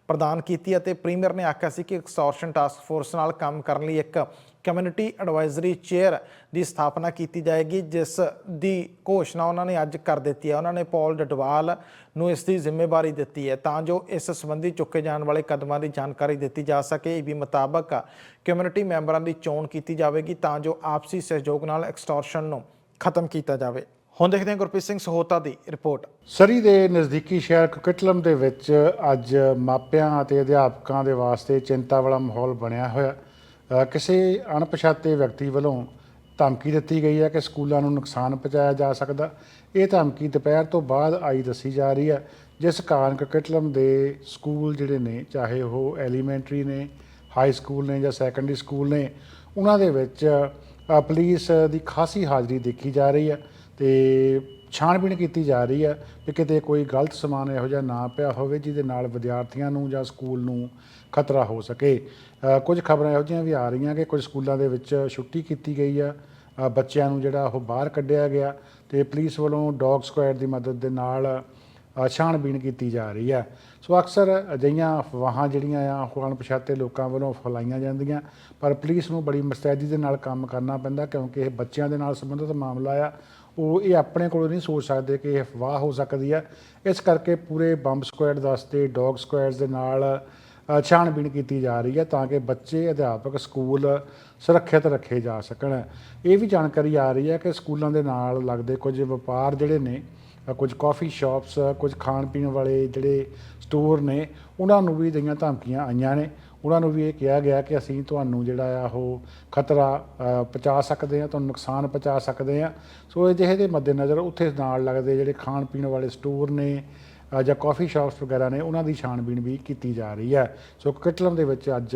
ਪ੍ਰਦਾਨ ਕੀਤੀ ਅਤੇ ਪ੍ਰੀਮੀਅਰ ਨੇ ਆਖਿਆ ਸੀ ਕਿ ਐਕਸਟੋਰਸ਼ਨ ਟਾਸਕ ਫੋਰਸ ਨਾਲ ਕੰਮ ਕਰਨ ਲਈ ਇੱਕ ਕਮਿਊਨਿਟੀ ਐਡਵਾਈਜ਼ਰੀ ਚੇਅਰ ਦੀ ਸਥਾਪਨਾ ਕੀਤੀ ਜਾਏਗੀ, ਜਿਸ ਦੀ ਘੋਸ਼ਣਾ ਉਹਨਾਂ ਨੇ ਅੱਜ ਕਰ ਦਿੱਤੀ ਹੈ। ਉਹਨਾਂ ਨੇ ਪੌਲ ਡਡਵਾਲ ਨੂੰ ਇਸ ਦੀ ਜ਼ਿੰਮੇਵਾਰੀ ਦਿੱਤੀ ਹੈ ਤਾਂ ਜੋ ਇਸ ਸੰਬੰਧੀ ਚੁੱਕੇ ਜਾਣ ਵਾਲੇ ਕਦਮਾਂ ਦੀ ਜਾਣਕਾਰੀ ਦਿੱਤੀ ਜਾ ਸਕੇ। ਇਹ ਵੀ ਮੁਤਾਬਕ ਕਮਿਊਨਿਟੀ ਮੈਂਬਰਾਂ ਦੀ ਚੋਣ ਕੀਤੀ ਜਾਵੇਗੀ ਤਾਂ ਜੋ ਆਪਸੀ ਸਹਿਯੋਗ ਨਾਲ ਐਕਸਟੋਰਸ਼ਨ ਨੂੰ ਖਤਮ ਕੀਤਾ ਜਾਵੇ। ਹੁਣ ਦੇਖਦੇ ਹਾਂ ਗੁਰਪ੍ਰੀਤ ਸਿੰਘ ਸਹੋਤਾ ਦੀ ਰਿਪੋਰਟ। ਸਰੀ ਦੇ ਨਜ਼ਦੀਕੀ ਸ਼ਹਿਰ ਕੁਕਟਲਮ ਦੇ ਵਿੱਚ ਅੱਜ ਮਾਪਿਆਂ ਅਤੇ ਅਧਿਆਪਕਾਂ ਦੇ ਵਾਸਤੇ ਚਿੰਤਾ ਵਾਲਾ ਮਾਹੌਲ ਬਣਿਆ ਹੋਇਆ। ਕਿਸੇ ਅਣਪਛਾਤੇ ਵਿਅਕਤੀ ਵੱਲੋਂ ਧਮਕੀ ਦਿੱਤੀ ਗਈ ਹੈ ਕਿ ਸਕੂਲਾਂ ਨੂੰ ਨੁਕਸਾਨ ਪਹੁੰਚਾਇਆ ਜਾ ਸਕਦਾ। ਇਹ ਧਮਕੀ ਦੁਪਹਿਰ ਤੋਂ ਬਾਅਦ ਆਈ ਦੱਸੀ ਜਾ ਰਹੀ ਹੈ ਜਿਸ ਕਾਰਨ ਕੁਕਟਲਮ ਦੇ ਸਕੂਲ ਜਿਹੜੇ ਨੇ ਚਾਹੇ ਉਹ ਐਲੀਮੈਂਟਰੀ ਨੇ ਹਾਈ ਸਕੂਲ ਨੇ ਜਾਂ ਸੈਕੰਡਰੀ ਸਕੂਲ ਨੇ ਉਹਨਾਂ ਦੇ ਵਿੱਚ ਅ, ਪੁਲਿਸ ਦੀ ਖਾਸੀ ਹਾਜ਼ਰੀ ਦੇਖੀ ਜਾ ਰਹੀ ਹੈ ਤੇ ਛਾਣਬੀਣ ਕੀਤੀ ਜਾ ਰਹੀ ਹੈ ਕਿ ਕਿਤੇ ਕੋਈ ਗਲਤ ਸਮਾਨ ਇਹੋ ਜਿਹਾ ਨਾ ਪਿਆ ਹੋਵੇ ਜਿਹਦੇ ਨਾਲ ਵਿਦਿਆਰਥੀਆਂ ਨੂੰ ਜਾਂ ਸਕੂਲ ਨੂੰ ਖਤਰਾ ਹੋ ਸਕੇ। ਕੁਝ ਖਬਰਾਂ ਇਹੋ ਜਿਹੀਆਂ ਵੀ ਆ ਰਹੀਆਂ ਕਿ ਕੁਝ ਸਕੂਲਾਂ ਦੇ ਵਿੱਚ ਛੁੱਟੀ ਕੀਤੀ ਗਈ ਆ। ਬੱਚਿਆਂ ਨੂੰ ਜਿਹੜਾ ਉਹ ਬਾਹਰ ਕੱਢਿਆ ਗਿਆ ਤੇ ਪੁਲਿਸ ਵੱਲੋਂ ਡੌਗ ਸਕੁਐਡ ਦੀ ਮਦਦ ਦੇ ਨਾਲ ਛਾਣਬੀਣ ਕੀਤੀ ਜਾ ਰਹੀ ਹੈ ਸੋ ਅਕਸਰ ਅਜਿਹੀਆਂ ਅਫਵਾਹਾਂ ਜਿਹੜੀਆਂ ਆ, ਉਹ ਅਣਪਛਾਤੇ ਲੋਕਾਂ ਵੱਲੋਂ ਫੈਲਾਈਆਂ ਜਾਂਦੀਆਂ, ਪਰ ਪੁਲਿਸ ਨੂੰ ਬੜੀ ਮਸਤੈਦੀ ਦੇ ਨਾਲ ਕੰਮ ਕਰਨਾ ਪੈਂਦਾ ਕਿਉਂਕਿ ਇਹ ਬੱਚਿਆਂ ਦੇ ਨਾਲ ਸੰਬੰਧਿਤ ਮਾਮਲਾ ਆ। ਉਹ, ਇਹ ਆਪਣੇ ਕੋਲੋਂ ਨਹੀਂ ਸੋਚ ਸਕਦੇ ਕਿ ਇਹ ਅਫਵਾਹ ਹੋ ਸਕਦੀ ਹੈ ਇਸ ਕਰਕੇ ਪੂਰੇ ਬੰਬ ਸਕੁਐਡ ਦਸਤੇ ਡੌਗ ਸਕੁਐਡਸ ਦੇ ਨਾਲ ਛਾਣਬੀਣ ਕੀਤੀ ਜਾ ਰਹੀ ਹੈ ਤਾਂ ਕਿ ਬੱਚੇ, ਅਧਿਆਪਕ, ਸਕੂਲ ਸੁਰੱਖਿਅਤ ਰੱਖੇ ਜਾ ਸਕਣ। ਇਹ ਵੀ ਜਾਣਕਾਰੀ ਆ ਰਹੀ ਹੈ ਕਿ ਸਕੂਲਾਂ ਦੇ ਨਾਲ ਲੱਗਦੇ ਕੁਝ ਵਪਾਰ ਜਿਹੜੇ ਨੇ ਕੁਝ ਕਾਫੀ ਸ਼ਾਪਸ ਕੁਝ ਖਾਣ ਪੀਣ ਵਾਲੇ ਜਿਹੜੇ ਸਟੋਰ ਨੇ, ਉਹਨਾਂ ਨੂੰ ਵੀ ਜਿਹੜੀਆਂ ਧਮਕੀਆਂ ਆਈਆਂ ਨੇ। ਉਹਨਾਂ ਨੂੰ ਵੀ ਇਹ ਕਿਹਾ ਗਿਆ ਕਿ ਅਸੀਂ ਤੁਹਾਨੂੰ ਜਿਹੜਾ ਆ ਉਹ ਖਤਰਾ ਪਹੁੰਚਾ ਸਕਦੇ ਆ ਤੁਹਾਨੂੰ ਨੁਕਸਾਨ ਪਹੁੰਚਾ ਸਕਦੇ ਆ ਸੋ ਅਜਿਹੇ ਦੇ ਮੱਦੇਨਜ਼ਰ ਉੱਥੇ ਨਾਲ ਲੱਗਦੇ ਜਿਹੜੇ ਖਾਣ ਪੀਣ ਵਾਲੇ ਸਟੋਰ ਨੇ ਜਾਂ ਕਾਫੀ ਸ਼ਾਪਸ ਵਗੈਰਾ ਨੇ ਉਹਨਾਂ ਦੀ ਛਾਣਬੀਣ ਵੀ ਕੀਤੀ ਜਾ ਰਹੀ ਹੈ। ਸੋ ਕਟਲਮ ਦੇ ਵਿੱਚ ਅੱਜ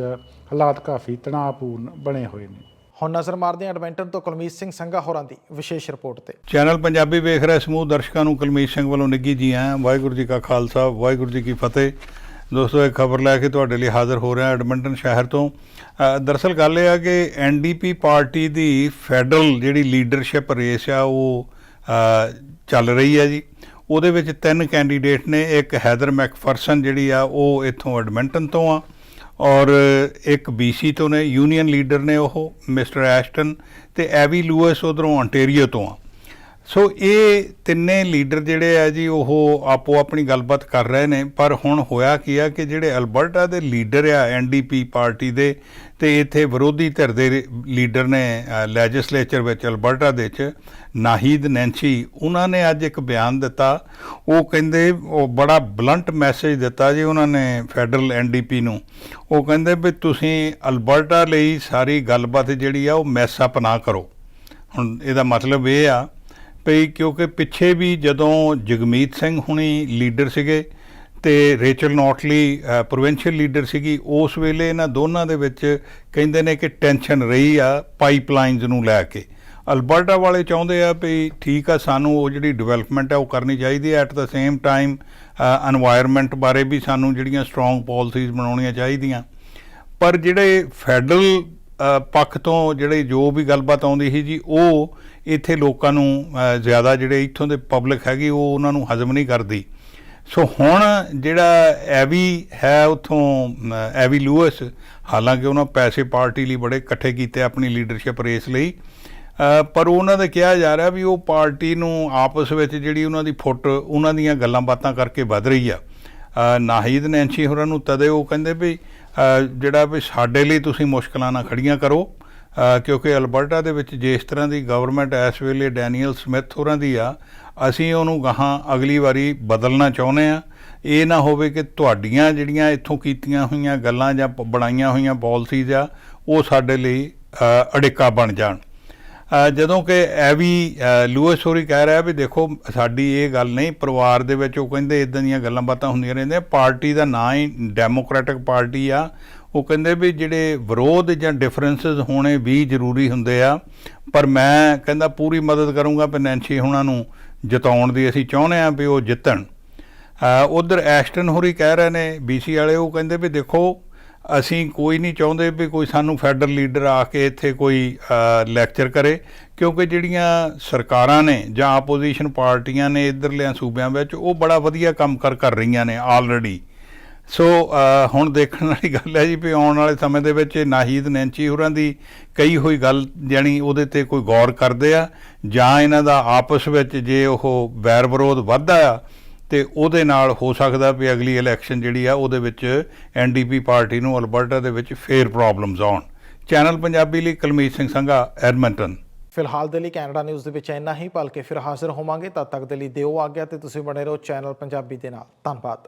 ਹਾਲਾਤ ਕਾਫੀ ਤਣਾਅਪੂਰਨ ਬਣੇ ਹੋਏ ਨੇ। ਹੁਣ ਨਜ਼ਰ ਮਾਰਦੇ ਹਾਂ ਐਡਵੈਂਟਨ ਤੋਂ ਕੁਲਮੀਤ ਸਿੰਘ ਸੰਘਾ ਹੋਰਾਂ ਦੀ ਵਿਸ਼ੇਸ਼ ਰਿਪੋਰਟ ਤੇ। ਚੈਨਲ ਪੰਜਾਬੀ ਵੇਖ ਰਹੇ ਸਮੂਹ ਦਰਸ਼ਕਾਂ ਨੂੰ ਕੁਲਮੀਤ ਸਿੰਘ ਵੱਲੋਂ ਨਿੱਘੀ ਜੀ ਆਇਆਂ ਵਾਹਿਗੁਰੂ ਜੀ ਕਾ ਖਾਲਸਾ ਵਾਹਿਗੁਰੂ ਜੀ ਕੀ ਫਤਿਹ। ਦੋਸਤੋ ਇਹ ਖਬਰ ਲੈ ਕੇ ਤੁਹਾਡੇ ਲਈ ਹਾਜ਼ਰ ਹੋ ਰਿਹਾ ਐਡਮੰਟਨ ਸ਼ਹਿਰ ਤੋਂ। ਅ, ਦਰਅਸਲ ਗੱਲ ਇਹ ਆ ਕਿ ਐਨਡੀਪੀ ਪਾਰਟੀ ਦੀ ਫੈਡਰਲ ਜਿਹੜੀ ਲੀਡਰਸ਼ਿਪ ਰੇਸ ਆ ਉਹ ਚੱਲ ਰਹੀ ਹੈ ਜੀ। ਉਹਦੇ ਵਿੱਚ ਤਿੰਨ ਕੈਂਡੀਡੇਟ ਨੇ, ਇੱਕ ਹੈਦਰ ਮੈਕਫਰਸਨ ਜਿਹੜੀ ਆ, ਉਹ ਇੱਥੋਂ ਐਡਮਿੰਟਨ ਤੋਂ ਆ ਔਰ ਇੱਕ BC ਤੋਂ ਨੇ ਯੂਨੀਅਨ ਲੀਡਰ ਨੇ ਉਹ, ਮਿਸਟਰ ਐਸ਼ਟਨ ਤੇ ਐਵੀ ਲੂਇਸ ਉਧਰੋਂ ਆਂਟੇਰੀਓ ਤੋਂ ਆ। ਸੋ ਇਹ ਤਿੰਨੇ ਲੀਡਰ ਜਿਹੜੇ ਆ ਜੀ, ਉਹ ਆਪੋ ਆਪਣੀ ਗੱਲਬਾਤ ਕਰ ਰਹੇ ਨੇ, ਪਰ ਹੁਣ ਹੋਇਆ ਕੀ ਆ ਕਿ ਜਿਹੜੇ ਅਲਬਰਟਾ ਦੇ ਲੀਡਰ ਆ ਐਨਡੀਪੀ ਪਾਰਟੀ ਦੇ ਤੇ ਇੱਥੇ ਵਿਰੋਧੀ ਧਿਰ ਦੇ ਲੀਡਰ ਨੇ ਲੈਜਿਸਲੇਚਰ ਵਿੱਚ, ਅਲਬਰਟਾ ਦੇ ਵਿੱਚ ਨਾਹੀਦ ਨੈਂਚੀ ਉਹਨਾਂ ਨੇ ਅੱਜ ਇੱਕ ਬਿਆਨ ਦਿੱਤਾ। ਉਹ ਕਹਿੰਦੇ, ਉਹ ਬੜਾ ਬਲੰਟ ਮੈਸੇਜ ਦਿੱਤਾ ਜੀ ਉਹਨਾਂ ਨੇ ਫੈਡਰਲ ਐਨਡੀਪੀ ਨੂੰ। ਉਹ ਕਹਿੰਦੇ ਵੀ ਤੁਸੀਂ ਅਲਬਰਟਾ ਲਈ ਸਾਰੀ ਗੱਲਬਾਤ ਜਿਹੜੀ ਆ ਉਹ ਮੈਸ ਅਪ ਨਾ ਕਰੋ। ਹੁਣ ਇਹਦਾ ਮਤਲਬ ਇਹ ਆ ਵੀ ਕਿਉਂਕਿ ਪਿੱਛੇ ਵੀ ਜਦੋਂ ਜਗਮੀਤ ਸਿੰਘ ਹੁਣੀ ਲੀਡਰ ਸੀਗੇ ਤੇ ਰੇਚਲ ਨੋਟਲੀ ਪ੍ਰੋਵਿੰਸ਼ੀਅਲ ਲੀਡਰ ਸੀਗੀ, ਉਸ ਵੇਲੇ ਇਹਨਾਂ ਦੋਨਾਂ ਦੇ ਵਿੱਚ ਕਹਿੰਦੇ ਨੇ ਕਿ ਟੈਨਸ਼ਨ ਰਹੀ ਆ ਪਾਈਪਲਾਈਨਸ ਨੂੰ ਲੈ ਕੇ। ਅਲਬਰਟਾ ਵਾਲੇ ਚਾਹੁੰਦੇ ਆ ਵੀ ਠੀਕ ਆ, ਸਾਨੂੰ ਉਹ ਜਿਹੜੀ ਡਿਵੈਲਪਮੈਂਟ ਆ ਉਹ ਕਰਨੀ ਚਾਹੀਦੀ ਹੈ at the same time environment ਬਾਰੇ ਵੀ ਸਾਨੂੰ ਜਿਹੜੀਆਂ ਸਟਰੋਂਗ ਪਾਲਿਸੀਜ਼ ਬਣਾਉਣੀਆਂ ਚਾਹੀਦੀਆਂ। ਪਰ ਜਿਹੜੇ ਫੈਡਰਲ ਪੱਖ ਤੋਂ ਜਿਹੜੇ ਜੋ ਵੀ ਗੱਲਬਾਤ ਆਉਂਦੀ ਸੀ ਜੀ, ਉਹ ਇੱਥੇ ਲੋਕਾਂ ਨੂੰ ਜ਼ਿਆਦਾ ਜਿਹੜੇ ਇੱਥੋਂ ਦੇ ਪਬਲਿਕ ਹੈਗੀ, ਉਹ ਉਹਨਾਂ ਨੂੰ ਹਜ਼ਮ ਨਹੀਂ ਕਰਦੀ। ਸੋ ਹੁਣ ਜਿਹੜਾ ਐਵੀ ਹੈ ਉਥੋਂ ਐਵੀ ਲੂਇਸ ਹਾਲਾਂਕਿ ਉਹਨਾਂ ਪੈਸੇ ਪਾਰਟੀ ਲਈ ਬੜੇ ਇਕੱਠੇ ਕੀਤੇ ਆਪਣੀ ਲੀਡਰਸ਼ਿਪ ਰੇਸ ਲਈ ਪਰ ਉਹਨਾਂ ਦਾ ਕਿਹਾ ਜਾ ਰਿਹਾ ਵੀ ਉਹ ਪਾਰਟੀ ਨੂੰ ਆਪਸ ਵਿੱਚ ਜਿਹੜੀ ਉਹਨਾਂ ਦੀ ਫੁੱਟ ਉਹਨਾਂ ਦੀਆਂ ਗੱਲਾਂ ਬਾਤਾਂ ਕਰਕੇ ਵੱਧ ਰਹੀ ਆ। ਅ, ਨਾਹੀਦ ਨੈਂਸੀ ਹੋਰਾਂ ਨੂੰ ਤਦੇ ਉਹ ਕਹਿੰਦੇ ਵੀ ਜਿਹੜਾ ਵੀ ਸਾਡੇ ਲਈ ਤੁਸੀਂ ਮੁਸ਼ਕਲਾਂ ਨਾ ਖੜੀਆਂ ਕਰੋ ਕਿਉਂਕਿ ਅਲਬਰਟਾ ਦੇ ਵਿੱਚ ਜਿਸ ਤਰ੍ਹਾਂ ਦੀ ਗਵਰਨਮੈਂਟ ਇਸ ਵੇਲੇ ਡੈਨੀਅਲ ਸਮਿਥ ਹੋਰਾਂ ਦੀ ਆ ਅਸੀਂ ਉਹਨੂੰ ਗਾਹਾਂ ਅਗਲੀ ਵਾਰੀ ਬਦਲਣਾ ਚਾਹੁੰਦੇ ਆ ਇਹ ਨਾ ਹੋਵੇ ਕਿ ਤੁਹਾਡੀਆਂ ਜਿਹੜੀਆਂ ਇੱਥੋਂ ਕੀਤੀਆਂ ਹੋਈਆਂ ਗੱਲਾਂ ਜਾਂ ਬਣਾਈਆਂ ਹੋਈਆਂ ਪਾਲਿਸੀਜ਼ ਆ ਉਹ ਸਾਡੇ ਲਈ ਅੜਿੱਕਾ ਬਣ ਜਾਣ। ਜਦੋਂ ਕਿ ਐਵੀ ਅ, ਲੂਇਸ ਹੋਰੀ ਕਹਿ ਰਿਹਾ ਵੀ ਦੇਖੋ ਸਾਡੀ ਇਹ ਗੱਲ ਨਹੀਂ ਪਰਿਵਾਰ ਦੇ ਵਿੱਚ ਉਹ ਕਹਿੰਦੇ ਇਦਾਂ ਦੀਆਂ ਗੱਲਾਂ ਬਾਤਾਂ ਹੁੰਦੀਆਂ ਰਹਿੰਦੀਆਂ ਪਾਰਟੀ ਦਾ ਨਾਂ ਹੀ ਡੈਮੋਕ੍ਰੈਟਿਕ ਪਾਰਟੀ ਆ। ਉਹ ਕਹਿੰਦੇ ਵੀ ਜਿਹੜੇ ਵਿਰੋਧ ਜਾਂ ਡਿਫਰੈਂਸਸ ਹੋਣੇ ਵੀ ਜ਼ਰੂਰੀ ਹੁੰਦੇ ਆ। ਪਰ ਮੈਂ ਕਹਿੰਦਾ ਪੂਰੀ ਮਦਦ ਕਰੂੰਗਾ ਵੀ ਨੈਂਸੀ ਹੁਣਾਂ ਨੂੰ। ਜਿਤਾਉਣ ਦੀ ਅਸੀਂ ਚਾਹੁੰਦੇ ਆ ਵੀ ਉਹ ਜਿੱਤਣ। ਉਧਰ ਐਸ਼ਟਨ ਹੋਰੀ ਕਹਿ ਰਹੇ ਨੇ ਬੀਸੀ ਵਾਲੇ ਉਹ ਕਹਿੰਦੇ ਵੀ ਦੇਖੋ, ਅਸੀਂ ਕੋਈ ਨਹੀਂ ਚਾਹੁੰਦੇ ਵੀ ਕੋਈ ਸਾਨੂੰ ਫੈਡਰਲ ਲੀਡਰ ਆ ਕੇ ਇੱਥੇ ਕੋਈ ਲੈਕਚਰ ਕਰੇ, ਕਿਉਂਕਿ ਜਿਹੜੀਆਂ ਸਰਕਾਰਾਂ ਨੇ ਜਾਂ ਆਪੋਜੀਸ਼ਨ ਪਾਰਟੀਆਂ ਨੇ ਇਧਰਲਿਆਂ ਸੂਬਿਆਂ ਵਿੱਚ, ਉਹ ਬੜਾ ਵਧੀਆ ਕੰਮ ਕਰ ਕਰ ਰਹੀਆਂ ਨੇ ਆਲਰੇਡੀ ਸੋ ਹੁਣ ਦੇਖਣ ਵਾਲੀ ਗੱਲ ਹੈ ਜੀ ਵੀ ਆਉਣ ਵਾਲੇ ਸਮੇਂ ਦੇ ਵਿੱਚ ਨਾਹੀਦ ਨੈਂਚੀ ਹੋਰਾਂ ਦੀ ਕਈ ਹੋਈ ਗੱਲ ਜਾਣੀ ਉਹਦੇ ਤੇ ਕੋਈ ਗੌਰ ਕਰਦੇ ਆ, ਜਾਂ ਇਹਨਾਂ ਦਾ ਆਪਸ ਵਿੱਚ ਜੇ ਉਹ ਵੈਰ ਵਿਰੋਧ ਵੱਧਦਾ ਆ, ਤੇ ਉਹਦੇ ਨਾਲ ਹੋ ਸਕਦਾ ਵੀ ਅਗਲੀ ਇਲੈਕਸ਼ਨ ਜਿਹੜੀ ਆ ਉਹਦੇ ਵਿੱਚ ਐਨਡੀਪੀ ਪਾਰਟੀ ਨੂੰ ਅਲਬਰਟਾ ਦੇ ਵਿੱਚ ਫੇਰ ਪ੍ਰੋਬਲਮਸ ਆਉਣ। ਚੈਨਲ ਪੰਜਾਬੀ ਲਈ ਕੁਲਮੀਤ ਸਿੰਘ ਸੰਘਾ, ਐਡਮੰਟਨ। ਫਿਲਹਾਲ ਦੇ ਲਈ ਕੈਨੇਡਾ ਨਿਊਜ਼ ਦੇ ਵਿੱਚ ਇੰਨਾ ਹੀ ਭਲਕੇ ਫਿਰ ਹਾਜ਼ਰ ਹੋਵਾਂਗੇ, ਤਦ ਤੱਕ ਦੇ ਲਈ ਦਿਓ ਆਗਿਆ ਤੇ ਤੁਸੀਂ ਬਣੇ ਰਹੋ ਚੈਨਲ ਪੰਜਾਬੀ ਦੇ ਨਾਲ। ਧੰਨਵਾਦ।